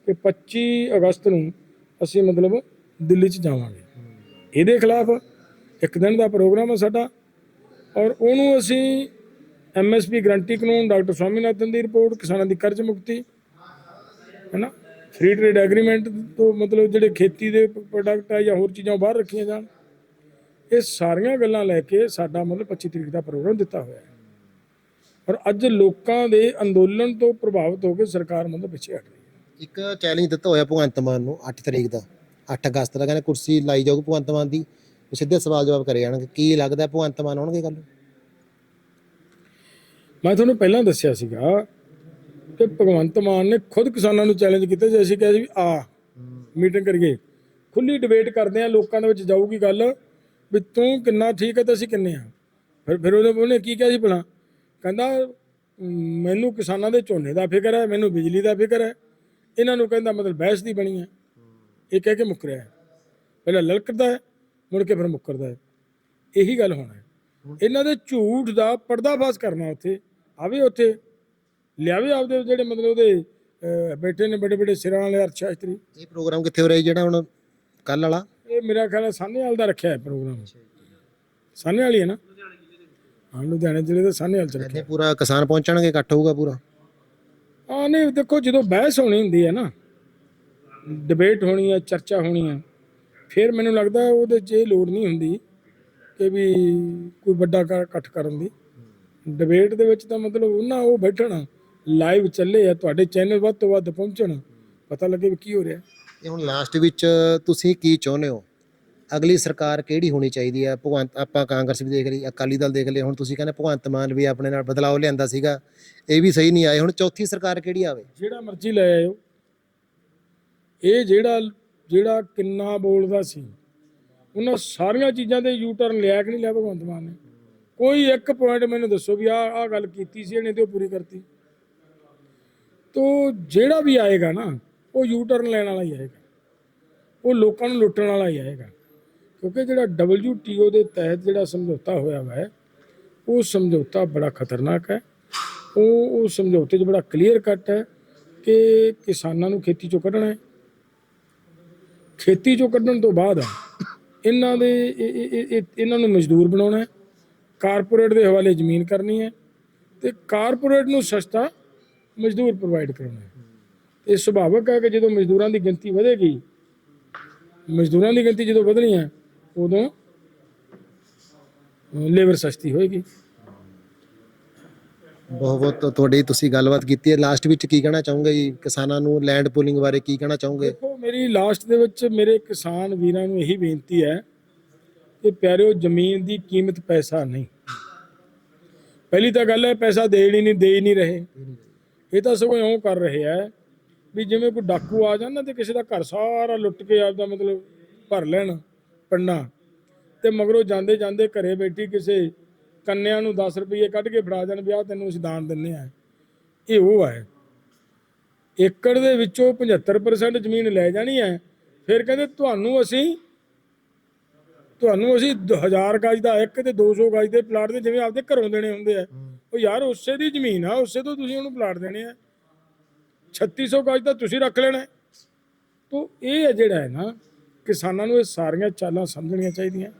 ਕਿ 25 ਅਗਸਤ ਨੂੰ ਅਸੀਂ ਮਤਲਬ ਦਿੱਲੀ 'ਚ ਜਾਵਾਂਗੇ। ਇਹਦੇ ਖਿਲਾਫ ਇੱਕ ਦਿਨ ਦਾ ਪ੍ਰੋਗਰਾਮ ਹੈ ਸਾਡਾ ਔਰ ਉਹਨੂੰ ਅਸੀਂ ਐਮਐਸਪੀ ਗਰੰਟੀ ਕਾਨੂੰਨ ਡਾਕਟਰ ਸਵਾਮੀਨਾਥਨ ਦੀ ਰਿਪੋਰਟ, ਕਿਸਾਨਾਂ ਦੀ ਕਰਜ਼ ਮੁਕਤੀ ਹੈਨਾ? ਫ੍ਰੀ ਟ੍ਰੇਡ ਐਗਰੀਮੈਂਟ ਤੋਂ ਮਤਲਬ ਜਿਹੜੇ ਖੇਤੀ ਦੇ ਪ੍ਰੋਡਕਟ ਆ ਜਾਂ ਹੋਰ ਚੀਜ਼ਾਂ ਬਾਹਰ ਰੱਖੀਆਂ ਜਾਣ। ਇਹ ਸਾਰੀਆਂ ਗੱਲਾਂ ਲੈ ਕੇ ਸਾਡਾ ਮਤਲਬ 25 ਤਰੀਕ ਦਾ ਪ੍ਰੋਗਰਾਮ ਦਿੱਤਾ ਹੋਇਆ ਹੈ। ਔਰ ਅੱਜ ਲੋਕਾਂ ਦੇ ਅੰਦੋਲਨ ਤੋਂ ਪ੍ਰਭਾਵਿਤ ਹੋ ਕੇ ਸਰਕਾਰ ਮਤਲਬ ਪਿੱਛੇ ਹਟ ਰਹੀ ਹੈ ਇੱਕ ਚੈਲੰਜ ਦਿੱਤਾ ਹੋਇਆ ਭਗਵੰਤ ਮਾਨ ਨੂੰ 8 ਤਰੀਕ ਦਾ 8 ਅਗਸਤ ਦਾ। ਕਹਿੰਦੇ ਕੁਰਸੀ ਲਾਈ ਜਾਊਗੀ ਭਗਵੰਤ ਮਾਨ ਦੀ ਸਿੱਧੇ ਸਵਾਲ ਜਵਾਬ ਕਰੇ ਜਾਣਗੇ। ਕੀ ਲੱਗਦਾ ਭਗਵੰਤ ਮਾਨ ਆਉਣਗੇ ਕੱਲ ਮੈਂ ਤੁਹਾਨੂੰ ਪਹਿਲਾਂ ਦੱਸਿਆ ਸੀਗਾ ਕਿ ਭਗਵੰਤ ਮਾਨ ਨੇ ਖੁਦ ਕਿਸਾਨਾਂ ਨੂੰ ਚੈਲੰਜ ਕੀਤਾ ਜੇ ਅਸੀਂ ਕਿਹਾ ਸੀ ਵੀ ਆ ਮੀਟਿੰਗ ਕਰੀਏ। ਖੁੱਲੀ ਡਿਬੇਟ ਕਰਦੇ ਆ ਲੋਕਾਂ ਦੇ ਵਿੱਚ ਜਾਊਗੀ ਗੱਲ ਵੀ ਤੂੰ ਕਿੰਨਾ ਠੀਕ ਹੈ ਤੇ ਅਸੀਂ ਕਿੰਨੇ ਆ। ਫਿਰ ਫਿਰ ਉਹਨੇ ਉਹਨੇ ਕੀ ਕਿਹਾ ਸੀ ਭਲਾ? ਕਹਿੰਦਾ "ਮ, ਮੈਨੂੰ ਕਿਸਾਨਾਂ ਦੇ ਝੋਨੇ ਦਾ ਫਿਕਰ ਹੈ ਮੈਨੂੰ ਬਿਜਲੀ ਦਾ ਫਿਕਰ ਹੈ। ਇਹਨਾਂ ਨੂੰ ਕਹਿੰਦਾ ਮਤਲਬ ਬਹਿਸ ਦੀ ਬਣੀ ਹੈ। ਇਹ ਕਹਿ ਕੇ ਮੁੱਕਰਿਆ ਹੈ। ਪਹਿਲਾਂ ਲਲਕਦਾ ਹੈ ਮੁੜ ਕੇ ਫਿਰ ਮੁੱਕਰਦਾ ਹੈ। ਇਹੀ ਗੱਲ ਹੋਣਾ ਹੈ। ਇਹਨਾਂ ਦੇ ਝੂਠ ਦਾ ਪਰਦਾਫਾਸ਼ ਕਰਨਾ ਉੱਥੇ। ਆਵੇ ਉੱਥੇ। ਲਿਆਵੇ ਆਪਦੇ ਜਿਹੜੇ ਮਤਲਬ ਉਹਦੇ ਅਹ, ਬੈਠੇ ਨੇ ਵੱਡੇ ਵੱਡੇ ਸਿਰਾਂ ਵਾਲੇ ਅਰਥ ਸ਼ਾਸਤਰੀ ਇਹ ਪ੍ਰੋਗਰਾਮ ਕਿੱਥੇ ਹੋ ਰਿਹਾ ਜੀ ਜਿਹੜਾ ਹੁਣ ਕੱਲ ਵਾਲਾ? ਇਹ ਮੇਰਾ ਖਿਆਲ ਹੈ ਸਾਹਨੇਵਾਲ ਦਾ ਰੱਖਿਆ ਹੈ ਪ੍ਰੋਗਰਾਮ। ਸਾਹਨੇਵਾਲ ਹੀ ਹੈ ਨਾ? ਹਾਂ ਲੁਧਿਆਣੇ ਜ਼ਿਲ੍ਹੇ ਦਾ ਸਾਹਨੇਵਾਲ ਚ ਰੱਖਿਆ। ਇੱਥੇ ਪੂਰਾ ਕਿਸਾਨ ਪਹੁੰਚਣਗੇ ਇਕੱਠ ਹੋਊਗਾ ਪੂਰਾ? ਆ ਨਹੀਂ ਦੇਖੋ ਜਦੋਂ ਬਹਿਸ ਹੋਣੀ ਹੁੰਦੀ ਹੈ ਨਾ ਡਿਬੇਟ ਹੋਣੀ ਹੈ ਚਰਚਾ ਹੋਣੀ ਹੈ ਫਿਰ ਮੈਨੂੰ ਲੱਗਦਾ ਉਹਦੇ 'ਚ ਇਹ ਲੋੜ ਨਹੀਂ ਹੁੰਦੀ ਕਿ ਵੀ ਕੋਈ ਵੱਡਾ ਕ- ਇਕੱਠ ਕਰਨ ਦੀ। ਡਿਬੇਟ ਦੇ ਵਿੱਚ ਤਾਂ ਮਤਲਬ ਉਹਨਾਂ ਉਹ ਬੈਠਣ ਲਾਈਵ ਚੱਲੇ ਆ ਤੁਹਾਡੇ ਚੈਨਲ ਵੱਧ ਤੋਂ ਵੱਧ ਪਹੁੰਚਣ ਪਤਾ ਲੱਗੇ ਵੀ ਕੀ ਹੋ ਰਿਹਾ। ਇਹ ਹੁਣ ਲਾਸਟ ਵਿੱਚ ਤੁਸੀਂ ਕੀ ਚਾਹੁੰਦੇ ਹੋ? ਅਗਲੀ ਸਰਕਾਰ ਕਿਹੜੀ ਹੋਣੀ ਚਾਹੀਦੀ ਹੈ ਭਗਵੰਤ ਆਪਾਂ ਕਾਂਗਰਸ ਵੀ ਦੇਖ ਲਈ ਅਕਾਲੀ ਦਲ ਦੇਖ ਲਈ ਹੁਣ ਤੁਸੀਂ ਕਹਿੰਦੇ ਭਗਵੰਤ ਮਾਨ ਵੀ ਆਪਣੇ ਨਾਲ ਬਦਲਾਅ ਲਿਆਂਦਾ ਸੀਗਾ ਇਹ ਵੀ ਸਹੀ ਨਹੀਂ ਆਏ। ਹੁਣ ਚੌਥੀ ਸਰਕਾਰ ਕਿਹੜੀ ਆਵੇ? ਜਿਹੜਾ ਮਰਜ਼ੀ ਲੈ ਆਇਓ। ਇਹ ਜਿਹੜਾ ਜਿਹੜਾ ਕਿੰਨਾ ਬੋਲਦਾ ਸੀ ਉਹਨਾਂ ਸਾਰੀਆਂ ਚੀਜ਼ਾਂ ਦੇ ਯੂ ਟਰਨ ਲਿਆ ਕਿ ਨਹੀਂ ਲਿਆ ਭਗਵੰਤ ਮਾਨ ਨੇ? ਕੋਈ ਇੱਕ ਪੁਆਇੰਟ ਮੈਨੂੰ ਦੱਸੋ ਵੀ ਆਹ ਆਹ ਗੱਲ ਕੀਤੀ ਸੀ ਇਹਨੇ ਤੇ ਉਹ ਪੂਰੀ ਕਰਤੀ। ਤੋ ਜਿਹੜਾ ਵੀ ਆਏਗਾ ਨਾ, ਉਹ ਯੂ ਟਰਨ ਲੈਣ ਵਾਲਾ ਹੀ ਆਏਗਾ। ਉਹ ਲੋਕਾਂ ਨੂੰ ਲੁੱਟਣ ਵਾਲਾ ਹੀ ਆਏਗਾ। ਕਿਉਂਕਿ ਜਿਹੜਾ WTO ਦੇ ਤਹਿਤ ਜਿਹੜਾ ਸਮਝੌਤਾ ਹੋਇਆ ਵਾ ਹੈ ਉਹ ਸਮਝੌਤਾ ਬੜਾ ਖਤਰਨਾਕ ਹੈ। ਉਹ ਉਹ ਸਮਝੌਤੇ 'ਚ ਬੜਾ ਕਲੀਅਰ ਕੱਟ ਹੈ ਕਿ ਕਿਸਾਨਾਂ ਨੂੰ ਖੇਤੀ ਚੋਂ ਕੱਢਣਾ ਹੈ। ਖੇਤੀ ਚੋਂ ਕੱਢਣ ਤੋਂ ਬਾਅਦ ਇਹਨਾਂ ਦੇ ਇਹਨਾਂ ਨੂੰ ਮਜ਼ਦੂਰ ਬਣਾਉਣਾ ਹੈ। ਕਾਰਪੋਰੇਟ ਦੇ ਹਵਾਲੇ ਜ਼ਮੀਨ ਕਰਨੀ ਹੈ ਤੇ ਕਾਰਪੋਰੇਟ ਨੂੰ ਸਸਤਾ ਮਜ਼ਦੂਰ ਪ੍ਰੋਵਾਈਡ ਕਰਾਉਣਾ ਇਹ ਸੁਭਾਵਕ ਹੈ ਕਿ ਜਦੋਂ ਮਜ਼ਦੂਰਾਂ ਦੀ ਗਿਣਤੀ ਵਧੇਗੀ ਮਜ਼ਦੂਰਾਂ ਦੀ ਗਿਣਤੀ ਜਦੋਂ ਵਧਣੀ ਹੈ ਉਦੋਂ ਲੇਬਰ ਸਸਤੀ ਹੋਏਗੀ। ਬਹੁਤ ਬਹੁਤ ਤੁਹਾਡੀ ਤੁਸੀਂ ਗੱਲਬਾਤ ਕੀਤੀ ਹੈ। ਲਾਸਟ ਵਿੱਚ ਕੀ ਕਹਿਣਾ ਚਾਹੋਗੇ ਜੀ? ਕਿਸਾਨਾਂ ਨੂੰ ਲੈਂਡ ਪੂਲਿੰਗ ਬਾਰੇ ਕੀ ਕਹਿਣਾ ਚਾਹੋਗੇ? ਦੇਖੋ ਮੇਰੀ ਲਾਸਟ ਦੇ ਵਿੱਚ ਮੇਰੇ ਕਿਸਾਨ ਵੀਰਾਂ ਨੂੰ ਇਹੀ ਬੇਨਤੀ ਹੈ ਕਿ ਪਿਆਰਿਓ ਜ਼ਮੀਨ ਦੀ ਕੀਮਤ ਪੈਸਾ ਨਹੀਂ। ਪਹਿਲੀ ਤਾਂ ਗੱਲ ਹੈ ਪੈਸਾ ਦੇ ਹੀ ਨਹੀਂ ਦੇ ਹੀ ਨਹੀਂ ਰਹੇ। ਇਹ ਤਾਂ ਸਗੋਂ ਇਉਂ ਕਰ ਰਿਹਾ ਵੀ ਜਿਵੇਂ ਕੋਈ ਡਾਕੂ ਆ ਜਾਂਦਾ ਤੇ ਕਿਸੇ ਦਾ ਘਰ ਸਾਰਾ ਲੁੱਟ ਕੇ ਆਪਦਾ ਮਤਲਬ ਭਰ ਲੈਣ ਪੰਨਾ। ਤੇ ਮਗਰੋਂ ਜਾਂਦੇ ਜਾਂਦੇ ਘਰੇ ਬੈਠੀ ਕਿਸੇ ਕੰਨਿਆਂ ਨੂੰ 10 ਰੁਪਏ ਕੱਢ ਕੇ ਫੜਾ ਦੇਣ ਵੀ ਆਹ ਤੈਨੂੰ ਅਸੀਂ ਦਾਨ ਦਿੰਨੇ ਆ। ਇਹ ਉਹ ਹੈ ਏਕੜ ਦੇ ਵਿੱਚੋਂ 75% ਜ਼ਮੀਨ ਲੈ ਜਾਣੀ ਹੈ ਫਿਰ ਕਹਿੰਦੇ ਤੁਹਾਨੂੰ ਅਸੀਂ ਤੁਹਾਨੂੰ ਅਸੀਂ 1000 ਗਜ ਦਾ ਇੱਕ ਤੇ 200 ਗਜ ਦੇ ਪਲਾਟ ਦੇ ਜਿਵੇਂ ਆਪਦੇ ਘਰੋਂ ਦੇਣੇ ਹੁੰਦੇ ਆ। ਉਹ ਯਾਰ ਉਸੇ ਦੀ ਜ਼ਮੀਨ ਆ, ਉਸੇ ਤੋਂ ਤੁਸੀਂ ਉਹਨੂੰ ਪਲਾਟ ਦੇਣੇ ਆ। 3600 ਗਜ ਤਾਂ ਤੁਸੀਂ ਰੱਖ ਲੈਣਾ। ਤੋ ਇਹ ਹੈ ਜਿਹੜਾ ਹੈ ਨਾ, ਕਿਸਾਨਾਂ ਨੂੰ ਇਹ ਸਾਰੀਆਂ ਚਾਲਾਂ ਸਮਝਣੀਆਂ ਚਾਹੀਦੀਆਂ।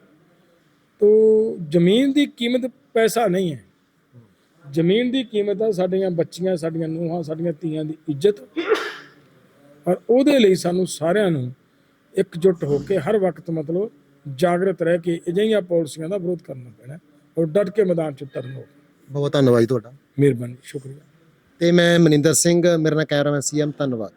ਤੋ ਜ਼ਮੀਨ ਦੀ ਕੀਮਤ ਪੈਸਾ ਨਹੀਂ ਹੈ। ਜ਼ਮੀਨ ਦੀ ਕੀਮਤ ਆ ਸਾਡੀਆਂ ਬੱਚੀਆਂ, ਸਾਡੀਆਂ ਨੂੰਹਾਂ, ਸਾਡੀਆਂ ਧੀਆਂ ਦੀ ਇੱਜ਼ਤ। ਔਰ ਉਹਦੇ ਲਈ ਸਾਨੂੰ ਸਾਰਿਆਂ ਨੂੰ ਇਕਜੁੱਟ ਹੋ ਕੇ ਹਰ ਵਕਤ ਮਤਲਬ ਜਾਗਰਤ ਰਹਿ ਕੇ ਅਜਿਹੀਆਂ ਪਾਲਿਸੀਆਂ ਦਾ ਵਿਰੋਧ ਕਰਨਾ ਪੈਣਾ ਔਰ ਡਟ ਕੇ ਮੈਦਾਨ 'ਚ ਉਤਰਨਾ ਹੋਵੇ। ਬਹੁਤ ਧੰਨਵਾਦ ਜੀ ਤੁਹਾਡਾ। ਮਿਹਰਬਾਨੀ ਸ਼ੁਕਰੀਆ। ਤੇ ਮੈਂ ਮਨਿੰਦਰ ਸਿੰਘ ਮੇਰੇ ਨਾਲ ਕੈਮਰਾਮੈਨ ਸੀਐਮ ਧੰਨਵਾਦ।